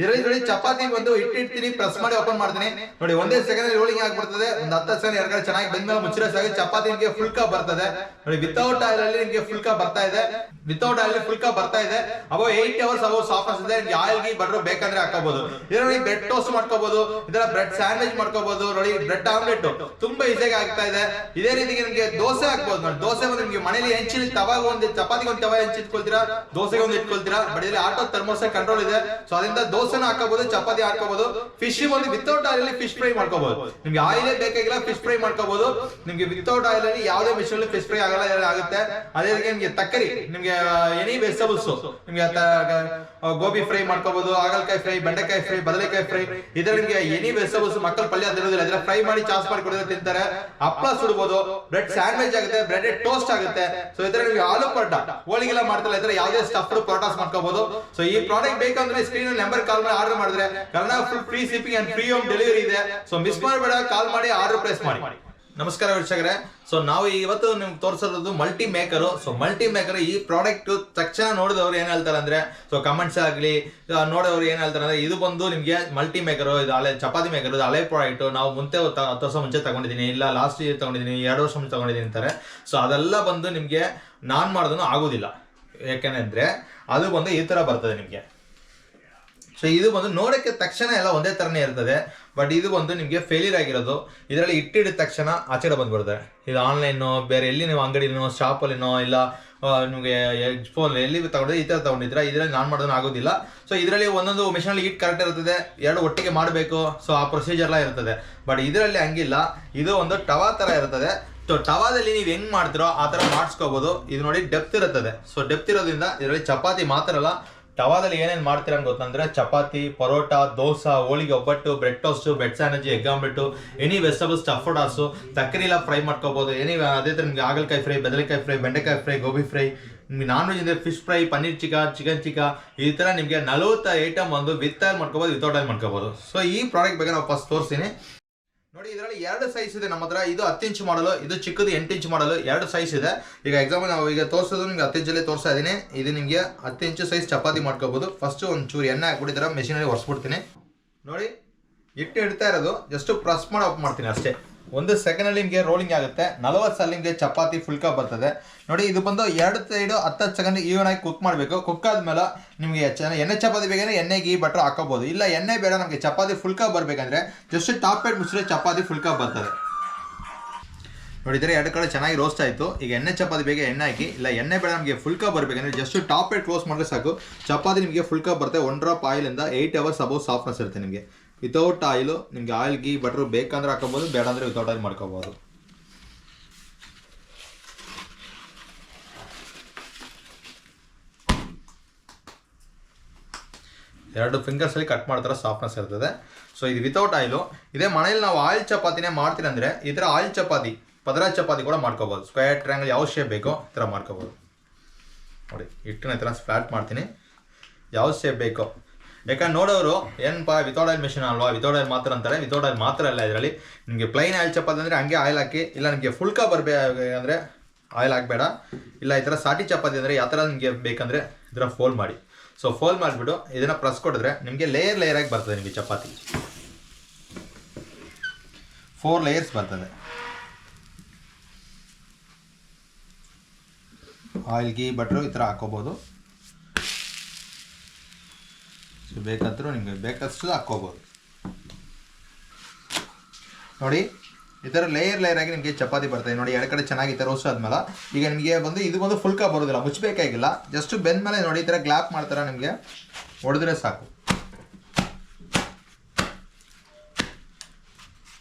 ಇದರಲ್ಲಿ ನೋಡಿ ಚಪಾತಿ ಬಂದು ಹಿಟ್ಟು ಇಡ್ತೀನಿ ಪ್ರೆಸ್ ಮಾಡಿ ಓಪನ್ ಮಾಡ್ತೀನಿ. ನೋಡಿ, ಒಂದೇ ಸೆಕೆಂಡ್ ರೋಲಿಂಗ್ ಆಗ್ಬಿಡ್ತದೆ. ಒಂದು ಹತ್ತು ಸೆಕೆಂಡ್ ಎರಡು ಕಡೆ ಚೆನ್ನಾಗಿ ಬಂದ್ಮೇಲೆ ಮುಚ್ಚಿರೋ ಸಾಗಿ ಚಪಾತಿ ನಿಮಗೆ ಫುಲ್ಕ ಬರ್ತದೆ. ನೋಡಿ ವಿತೌಟ್ ಆಯಿಲ್ ಅಲ್ಲಿ ನಿಮಗೆ ಫುಲ್ಕ ಬರ್ತಾ ಇದೆ. ವಿತೌಟ್ ಆಯಿಲ್ ಫುಲ್ಕ ಬರ್ತಾ ಇದೆ. ಅಬೋ ಏಟ್ ಅವರ್ಸ್ ಅಬೋ ಸಾಫ್ಟ್ ಇದೆ. ನಿಮ್ಗೆ ಆಯಿಲ್ ಗಿ ಬಟರ್ ಬೇಕಂದ್ರೆ ಹಾಕೋಬಹುದು ಇದರಲ್ಲಿ ಬ್ರೆಡ್ ಟೋಸ್ಟ್ ಮಾಡ್ಕೋಬಹುದು ಇದರ ಬ್ರೆಡ್ ಸ್ಯಾಂಡ್ವಿಚ್ ಮಾಡ್ಕೋಬಹುದು ನೋಡಿ ಬ್ರೆಡ್ ಆಮ್ಲೆಟ್ ತುಂಬಾ ಈಸಿಯಾಗಿ ಆಗ್ತಾ ಇದೆ. ಇದೇ ರೀತಿ ನಿಮಗೆ ದೋಸೆ ಹಾಕ್ಬೋದು. ನೋಡಿ, ದೋಸೆ ಬಂದು ನಿಮಗೆ ಮನೇಲಿ ಹೆಂಚಿನ ತವಾಗ ಒಂದು, ಚಪಾತಿಗೆ ಒಂದು ತವ ಹೆಂಚಿ ಇಟ್ಕೊಳ್ತೀರಾ ದೋಸೆಗೆ ಒಂದು ಇಟ್ಕೊಳ್ತೀರಾ? ಬಟ್ ಆಟೋ ಥರ್ಮೋಸ್ ಕಂಟ್ರೋಲ್ ಇದೆ. ಸೊ ಅದರಿಂದ ದೋಸೆನ ಹಾಕೋಬಹುದು ಚಪಾತಿ ಹಾಕೋಬಹುದು ಫಿಶ್ ಒಂದು ವಿತೌಟ್ ಆಯಿಲ್ ಅಲ್ಲಿ ಫಿಶ್ ಫ್ರೈ ಮಾಡ್ಕೋಬಹುದು ನಿಮ್ಗೆ ಆಯಿಲೇ ಬೇಕಾಗಿಲ್ಲ ಫಿಶ್ ಫ್ರೈ ಮಾಡ್ಕೋಬಹುದು ನಿಮ್ಗೆ ವಿತೌಟ್ ಆಯಿಲ್ ಅಲ್ಲಿ ಯಾವುದೇ ಮಿಶ್ರಲ್ಲಿ ಫಿಶ್ ಫ್ರೈ ಆಗಲ್ಲ ಆಗುತ್ತೆ. ಅದೇ ರೀತಿ ನಿಮ್ಗೆ ತಕ್ಕರಿ, ನಿಮ್ಗೆ ಎನಿ ವೆಜಿಟೇಬಲ್ಸ್ ನಿಮ್ಗೆ ಗೋಬಿ ಫ್ರೈ ಮಾಡ್ಕೋಬಹುದು ಹಾಗಲಕಾಯಿ ಫ್ರೈ ಬೆಂಡೆಕಾಯಿ ಫ್ರೈ ಬದನೆಕಾಯಿ ಫ್ರೈ ಇದ್ರ ನಿಮ್ಗೆ ಎನಿ ವೆಜಿಟೇಬಲ್ಸ್ ಮಕ್ಕಳು ಪಲ್ಯ ತಿನ್ನೋದಿಲ್ಲ. ಇದ್ರ ಫ್ರೈ ಮಾಡಿ ಚಾಸ್ ಮಾಡಿ ಕೊಡೋದ್ರೆ ತಿಂತಾರೆ. ಹಪ್ಪಳ ಸುಡಬಹುದು ಬ್ರೆಡ್ ಸ್ಯಾಂಡ್ವಿಚ್ ಆಗುತ್ತೆ ಬ್ರೆಡ್ ಟೋಸ್ಟ್ ಆಗುತ್ತೆ. ಸೊ ಇದ್ರ ನಿಮ್ಗೆ ಆಲೂ ಪರೋಟ. ಹೋಳಿಗೆಲ್ಲ ಮಾಡ್ತಾರೆ ಇದ್ರೆ ಯಾವುದೇ ಸ್ಟಫ್ಡ್ ಪರೋಟಾಸ್ ಮಾಡ್ಕೋಬಹುದು ಸೊ ಈ ಪ್ರಾಡಕ್ಟ್ ಬೇಕಂದ್ರೆ ಸ್ಕ್ರೀನ್ ನಂಬರ್ ಕಾಲ್ ಮಾಡಿ ಆರ್ಡರ್ ಮಾಡಿದ್ರೆ, Kannada full free shipping and free home delivery ಇದೆ. ಸೊ ಮಿಸ್ ಮಾಡಬೇಡ ಕಾಲ್ ಮಾಡಿ ಆರ್ಡರ್ ಪ್ಲೇಸ್ ಮಾಡಿ. ನಮಸ್ಕಾರ ವೀಕ್ಷಕರೇ. ಸೊ ನಾವು ಇವತ್ತು ನಿಮ್ಗೆ ತೋರಿಸೋದು multi maker so multi maker ಈ ಪ್ರಾಡಕ್ಟ್ ತಕ್ಷಣ ನೋಡಿದವ್ರು ಏನ್ ಹೇಳ್ತಾರೆ ಅಂದ್ರೆ ಸೊ ಕಮೆಂಟ್ಸ್ ಆಗಲಿ ನೋಡೋರು ಏನ್ ಹೇಳ್ತಾರೆ ಅಂದ್ರೆ, ಇದು ಬಂದು ನಿಮಗೆ ಮಲ್ಟಿ ಮೇಕರ್ ಇದು ಹಳೆ ಚಪಾತಿ ಮೇಕರ್ ಇದು ಹಳೆ ಪ್ರಾಡಕ್ಟ್ ನಾವು ಮುಂಚೆ ತ- ಹತ್ತು ವರ್ಷ ಮುಂಚೆ ತಗೊಂಡಿದ್ದೀನಿ, ಇಲ್ಲ ಲಾಸ್ಟ್ ಇಯರ್ ತಗೊಂಡಿದ್ದೀನಿ, ಎರಡು ವರ್ಷ ಮುಂಚೆ ತಗೊಂಡಿದ್ದೀನಿ ಅಂತಾರೆ. ಸೊ ಅದೆಲ್ಲ ಬಂದು ನಿಮ್ಗೆ ನಾನ್ ಮಾಡೋದನ್ನು ಆಗೋದಿಲ್ಲ. ಯಾಕೆಂದ್ರೆ ಅದು ಬಂದು ಈ ತರ ಬರ್ತದೆ ನಿಮ್ಗೆ. ಸೊ ಇದು ಬಂದು ನೋಡೋಕ್ಕೆ ತಕ್ಷಣ ಎಲ್ಲ ಒಂದೇ ಥರನೇ ಇರ್ತದೆ. ಬಟ್ ಇದು ಬಂದು ನಿಮಗೆ ಫೇಲಿಯರ್ ಆಗಿರೋದು. ಇದರಲ್ಲಿ ಇಟ್ಟಿಡಿದ ತಕ್ಷಣ ಆಚೆಡೆ ಬಂದ್ಬಿಡ್ತಾರೆ ಇದು ಆನ್ಲೈನು ಬೇರೆ ಎಲ್ಲಿ ನೀವು ಅಂಗಡಿನೋ ಶಾಪಲ್ಲಿನೋ ಇಲ್ಲ ನಿಮಗೆ ಫೋನ್ ಎಲ್ಲಿ ತಗೊಂಡ್ರೆ ಈ ಥರ ತೊಗೊಂಡಿದ್ರೆ, ಇದರಲ್ಲಿ ನಾನು ಮಾಡೋದನ್ನ ಆಗೋದಿಲ್ಲ. ಸೊ ಇದರಲ್ಲಿ ಒಂದೊಂದು ಮಿಷನಲ್ಲಿ ಇಟ್ ಕರೆಕ್ಟ್ ಇರ್ತದೆ ಎರಡು ಒಟ್ಟಿಗೆ ಮಾಡಬೇಕು. ಸೊ ಆ ಪ್ರೊಸೀಜರ್ ಎಲ್ಲ ಇರ್ತದೆ ಬಟ್ ಇದರಲ್ಲಿ ಹಂಗಿಲ್ಲ. ಇದು ಒಂದು ಟವಾ ಥರ ಇರ್ತದೆ ಸೊ ಟವಾದಲ್ಲಿ ನೀವು ಹೆಂಗ್ ಮಾಡ್ತಿರೋ, ಆ ಥರ ಮಾಡಿಸ್ಕೋಬಹುದು ಇದು ನೋಡಿ ಡೆಪ್ತ್ ಇರುತ್ತದೆ. ಸೊ ಡೆಪ್ತ್ ಇರೋದ್ರಿಂದ ಇದರಲ್ಲಿ ಚಪಾತಿ ಮಾತ್ರ ಅಲ್ಲ ಟವಾದಲ್ಲಿ ಏನೇನು ಮಾಡ್ತೀರ ಅಂತ ಗೊತ್ತಂದ್ರೆ chapati, paratha, dosa, holige, obbattu bread toast bread sandwich egg ಆಂಬಿಟ್ಟು any ಸ್ಟಫೋಡಾಸು ತಕ್ಕರಿ ಎಲ್ಲ ಫ್ರೈ ಮಾಡ್ಕೋಬೋದು. ಎನಿ ಅದೇ ಥರ ನಿಮಗೆ ಹಾಗಲಕಾಯಿ ಫ್ರೈ ಬದನೆಕಾಯಿ ಫ್ರೈ ಬೆಂಡೆಕಾಯಿ fry gobi fry non veg ಅಂದರೆ ಫಿಶ್ ಫ್ರೈ ಪನ್ನೀರ್ ಚಿಕ ಚಿಕನ್ ಚಿಕ, ಈ ಥರ ನಿಮಗೆ ನಲವತ್ತು ಐಟಮ್ ಒಂದು ವಿತ್ ಆಯಿಲ್ ಮಾಡ್ಕೋಬೋದು ವಿತೌಟ್ ಆಯಿಲ್ ಮಾಡ್ಕೋಬೋದು. ಸೊ ಈ ಪ್ರಾಡಕ್ಟ್ ಬಗ್ಗೆ ನಾವು ಫಸ್ಟ್ ತೋರಿಸ್ತೀನಿ. ನೋಡಿ, ಇದರಲ್ಲಿ ಎರಡು ಸೈಜ್ ಇದೆ ನಮ್ಮ ಹತ್ರ. ಇದು ಹತ್ತು ಇಂಚ್ ಮಾಡಲು ಇದು ಚಿಕ್ಕದು ಎಂಟು ಇಂಚ್ ಮಾಡಲು ಎರಡು ಸೈಜ್ ಇದೆ. ಈಗ ಎಕ್ಸಾಂಪಲ್ ನಾವು ಈಗ ತೋರಿಸೋದು ನಿಮ್ಗೆ ಹತ್ತು ಇಂಚಲ್ಲಿ ತೋರಿಸ್ತಾ ಇದ್ದೀನಿ. ಇದು ನಿಮಗೆ ಹತ್ತು ಇಂಚು ಸೈಜ್ ಚಪಾತಿ ಮಾಡ್ಕೋಬಹುದು ಫಸ್ಟ್ ಒಂದು ಚೂರು ಎಣ್ಣೆ ಹಾಕ್ಬಿಟ್ಟಿದ್ರೆ ಮೆಷಿನಲ್ಲಿ ಒರೆಸ್ಬಿಡ್ತೀನಿ. ನೋಡಿ ಇಟ್ಟು ಇಡ್ತಾ ಇರೋದು. ಜಸ್ಟ್ ಪ್ರೆಸ್ ಮಾಡಿ ಆಫ್ ಮಾಡ್ತೀನಿ ಅಷ್ಟೇ. ಒಂದು ಸೆಕೆಂಡಲ್ಲಿ ನಿಮಗೆ ರೋಲಿಂಗ್ ಆಗುತ್ತೆ. ನಲವತ್ತು ಸಲ ನಿಮಗೆ ಚಪಾತಿ ಫುಲ್ಕ ಬರ್ತದೆ. ನೋಡಿ, ಇದು ಬಂದು ಎರಡು ಸೈಡು ಹತ್ತು ಸೆಕೆಂಡ್ ಈವನ್ ಆಗಿ ಕುಕ್ ಮಾಡಬೇಕು. ಕುಕ್ ಆದ್ಮೇಲೆ ನಿಮಗೆ ಚೆನ್ನಾಗಿ ಎಣ್ಣೆ ಚಪಾತಿ ಬೇಕಂದ್ರೆ ಎಣ್ಣೆ ಗೀ ಬಟ್ರ್ ಹಾಕೋಬಹುದು ಇಲ್ಲ, ಎಣ್ಣೆ ಬೇಡ, ನಮಗೆ ಚಪಾತಿ ಫುಲ್ಕ ಬರಬೇಕಂದ್ರೆ ಜಸ್ಟ್ ಟಾಪ್ ಪೇಟ್ ಮುಚ್ಚಿದ್ರೆ ಚಪಾತಿ ಫುಲ್ಕ ಬರ್ತದೆ. ನೋಡಿದರೆ ಎರಡು ಕಡೆ ಚೆನ್ನಾಗಿ ರೋಸ್ಟ್ ಆಯಿತು. ಈಗ ಎಣ್ಣೆ ಚಪಾತಿ ಬೇಗ ಎಣ್ಣೆ ಹಾಕಿ, ಇಲ್ಲ, ಎಣ್ಣೆ ಬೇಡ, ನಮಗೆ ಫುಲ್ಕ ಬರಬೇಕಂದ್ರೆ ಜಸ್ಟ್ ಟಾಪ್ ಪೇಟ್ ಕ್ಲೋಸ್ ಮಾಡಿದ್ರೆ ಸಾಕು. ಚಪಾತಿ ನಿಮಗೆ ಫುಲ್ಕ ಬರುತ್ತೆ. ಒನ್ ಡ್ರಾಪ್ ಆಯಿಲಿಂದ ಏಯ್ಟ್ ಅವರ್ಸ್ ಅಬೌವ್ ಸಾಫ್ಟ್ನೆಸ್ ಇರುತ್ತೆ ನಿಮಗೆ. ವಿತೌಟ್ ಆಯಿಲು ನಿಮಗೆ ಆಯಿಲ್ ಗೀ ಬಟ್ರು ಬೇಕಂದ್ರೆ ಹಾಕೋಬೋದು ಬೇಡ ಅಂದರೆ ವಿತೌಟ್ ಆಯಿಲ್ ಮಾಡ್ಕೋಬೋದು. ಎರಡು ಫಿಂಗರ್ಸಲ್ಲಿ ಕಟ್ ಮಾಡ್ತಾರೆ ಸಾಫ್ಟ್ನೆಸ್ ಇರ್ತದೆ. ಸೊ ಇದು ವಿತೌಟ್ ಆಯಿಲು ಇದೇ ಮನೇಲಿ ನಾವು ಆಯಿಲ್ ಚಪಾತಿನೇ ಮಾಡ್ತೀನಿ ಅಂದರೆ, ಈ ಥರ ಆಯಿಲ್ ಚಪಾತಿ, ಪದರ ಚಪಾತಿ ಕೂಡ ಮಾಡ್ಕೋಬೋದು. ಸ್ಕ್ವೇರ್ ಟ್ರ್ಯಾಂಗಲ್ ಯಾವ ಶೇಪ್ ಬೇಕೋ ಈ ಥರ ಮಾಡ್ಕೋಬೋದು. ನೋಡಿ ಹಿಟ್ಟನ್ನ ಈ ಥರ ಫ್ಲಾಟ್ ಮಾಡ್ತೀನಿ. ಯಾವ ಶೇಪ್ ಬೇಕೋ ಯಾಕಂದ್ರೆ ನೋಡೋರು, ಏನಪ್ಪಾ ವಿತೌಟ್ ಆಯಿಲ್ ಮೆಷಿನ್ ಅಲ್ವಾ? ವಿತೌಟ್ ಆಯಿಲ್ ಮಾತ್ರ ಅಂತಾರೆ. ವಿತೌಟ್ ಆಯಿಲ್ ಮಾತ್ರ ಅಲ್ಲ ಇದರಲ್ಲಿ. ನಿಮಗೆ ಪ್ಲೈನ್ ಆಯಿಲ್ ಚಪಾತಿ ಅಂದರೆ ಹಂಗೆ ಆಯಿಲ್ ಹಾಕಿ, ಇಲ್ಲ ನಿಮಗೆ ಫುಲ್ಕ ಬರಬೇಕಂದ್ರೆ ಆಯಿಲ್ ಹಾಕಬೇಡ. ಇಲ್ಲ ಈ ಥರ ಸಾಟಿ ಚಪಾತಿ ಅಂದರೆ ಯಾವ ಥರ ನಿಮಗೆ ಬೇಕಂದರೆ ಇದರ ಫೋಲ್ಡ್ ಮಾಡಿ. ಸೊ ಫೋಲ್ಡ್ ಮಾಡಿಬಿಟ್ಟು ಇದನ್ನು ಪ್ರೆಸ್ ಕೊಡಿದ್ರೆ ನಿಮಗೆ ಲೇಯರ್ ಲೇಯರ್ ಆಗಿ ಬರ್ತದೆ ನಿಮಗೆ ಚಪಾತಿ. ಫೋರ್ ಲೇಯರ್ಸ್ ಬರ್ತದೆ. ಆಯಿಲ್ ಗೀ ಬಟ್ರು ಈ ಥರ ಹಾಕೋಬೋದು. ಸೊ ಬೇಕಾದರೂ ನಿಮಗೆ ಬೇಕಷ್ಟು ಹಾಕ್ಕೋಬೋದು ನೋಡಿ, ಈ ಥರ ಲೇಯರ್ ಲೇಯರ್ ಆಗಿ ನಿಮಗೆ ಚಪಾತಿ ಬರ್ತದೆ ನೋಡಿ, ಎರಡು ಕಡೆ ಚೆನ್ನಾಗಿ ಈ ಥರ ರೋಸ್ಟ್ ಆದ್ಮೇಲೆ ಈಗ ನಿಮಗೆ ಬಂದು, ಇದು ಬಂದು ಫುಲ್ಕ ಬರೋದಿಲ್ಲ, ಮುಚ್ಚಬೇಕಾಗಿಲ್ಲ. ಜಸ್ಟ್ ಬೆಂದ ಮೇಲೆ ನೋಡಿ, ಈ ಥರ ಗ್ಲಾಪ್ ಮಾಡ್ತಾರೆ ನಿಮಗೆ? ಹೊಡೆದ್ರೆ ಸಾಕು.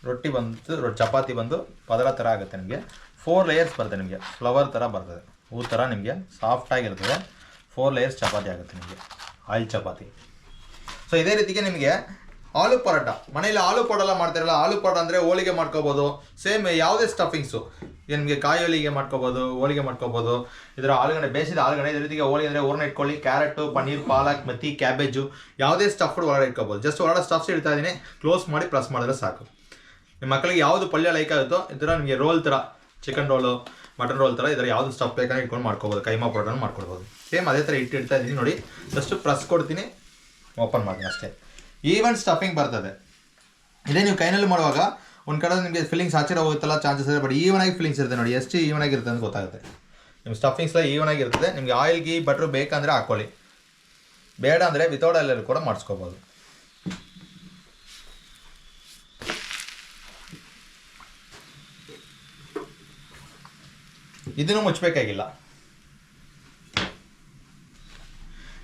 ರೊಟ್ಟಿ ಬಂದು ಚಪಾತಿ ಬಂದು ಪದರ ಥರ ಆಗುತ್ತೆ ನಿಮಗೆ. ಫೋರ್ ಲೇಯರ್ಸ್ ಬರ್ತದೆ ನಿಮಗೆ. ಫ್ಲವರ್ ಥರ ಬರ್ತದೆ. ಹೂ ಥರ ನಿಮಗೆ ಸಾಫ್ಟಾಗಿರ್ತದೆ ಫೋರ್ ಲೇಯರ್ಸ್ ಚಪಾತಿ ಆಗುತ್ತೆ ನಿಮಗೆ. ಆಯಿಲ್ ಚಪಾತಿ. ಸೊ ಇದೇ ರೀತಿಗೆ ನಿಮಗೆ ಆಲೂ ಪರೋಟ. ಮನೇಲಿ ಆಲೂ ಪರೋಟಲ್ಲ ಮಾಡ್ತಾರಲ್ಲ, ಆಲೂ ಪರೋಟ ಅಂದರೆ ಹೋಳಿಗೆ ಮಾಡ್ಕೋಬೋದು. ಸೇಮ್ ಯಾವುದೇ ಸ್ಟಫಿಂಗ್ಸು ನಿಮಗೆ ಕಾಯಿ ಹೋಳಿಗೆ ಮಾಡ್ಕೋಬೋದು ಹೋಳಿಗೆ ಮಾಡ್ಕೋಬೋದು. ಇದರ ಆಲೂಗಡೆ ಬೇಯಿಸಿದ ಆಲೂಗಡೆ ಇದೇ ರೀತಿಗೆ ಹೋಳಿಗೆ ಅಂದರೆ ಊರ್ನ ಇಟ್ಕೊಳ್ಳಿ. ಕ್ಯಾರೆಟು ಪನ್ನೀರ್, ಪಾಲಕ್ ಮೆತ್ತಿ ಕ್ಯಾಬೇಜು ಯಾವುದೇ ಸ್ಟಫ್ಡ್ ಒಳಗಡೆ ಇಟ್ಕೋಬೋದು. ಜಸ್ಟ್ ಒಳಗಡೆ ಸ್ಟಫ್ಸ್ ಇಡ್ತಾ ಇದ್ದೀನಿ ಕ್ಲೋಸ್ ಮಾಡಿ ಪ್ರೆಸ್ ಮಾಡಿದ್ರೆ ಸಾಕು. ನಿಮ್ಮ ಮಕ್ಕಳಿಗೆ ಯಾವುದು ಪಲ್ಯ ಲೈಕ್ ಆಗುತ್ತೋ ಇದರ ನಿಮಗೆ ರೋಲ್ ಥರ ಚಿಕನ್ ರೋಲು ಮಟನ್ ರೋಲ್ ಥರ ಇದರ ಯಾವುದು ಸ್ಟಫ್ ಬೇಕಾದ್ರೆ ಇಟ್ಕೊಂಡು ಮಾಡ್ಕೋಬೋದು. ಕೈಮಾ ಪರೋಟನ ಮಾಡ್ಕೊಳ್ಬೋದು ಸೇಮ್ ಅದೇ ಥರ ಇಟ್ಟು ಇಡ್ತಾ ಇದ್ದೀನಿ ನೋಡಿ. ಜಸ್ಟ್ ಪ್ರೆಸ್ ಕೊಡ್ತೀನಿ. ಓಪನ್ ಮಾಡಿ ಅಷ್ಟೇ. ಈವನ್ ಸ್ಟಫಿಂಗ್ ಬರ್ತದೆ. ಇದೇ ನೀವು ಕೈನಲ್ಲಿ ಮಾಡುವಾಗ ಒಂದು ಕಡೆ ನಿಮಗೆ ಫಿಲಿಂಗ್ಸ್ ಆಚೆ ಹೋಗುತ್ತಲ್ಲ ಚಾನ್ಸಸ್ ಇದೆ ಬಟ್ ಈವನ್ ಆಗಿ ಫಿಲ್ಲಿಂಗ್ಸ್ ಇರುತ್ತೆ ನೋಡಿ, ಎಷ್ಟು ಈವನ್ ಆಗಿರುತ್ತೆ ಅಂತ ಗೊತ್ತಾಗುತ್ತೆ. ನಿಮ್ಮ ಸ್ಟಫಿಂಗ್ಸ್ ಎಲ್ಲ ಈವನ್ ಆಗಿರ್ತದೆ ನಿಮಗೆ ಆಯಿಲ್ ಗೀ ಬಟ್ರು ಬೇಕಂದರೆ ಹಾಕೊಳ್ಳಿ. ಬೇಡ ಅಂದರೆ ವಿತೌಟ್ ಆಯಿಲಲ್ಲಿ ಕೂಡ ಮಾಡಿಸ್ಕೋಬೋದು. ಇದನ್ನು ಮುಚ್ಚಬೇಕಾಗಿಲ್ಲ.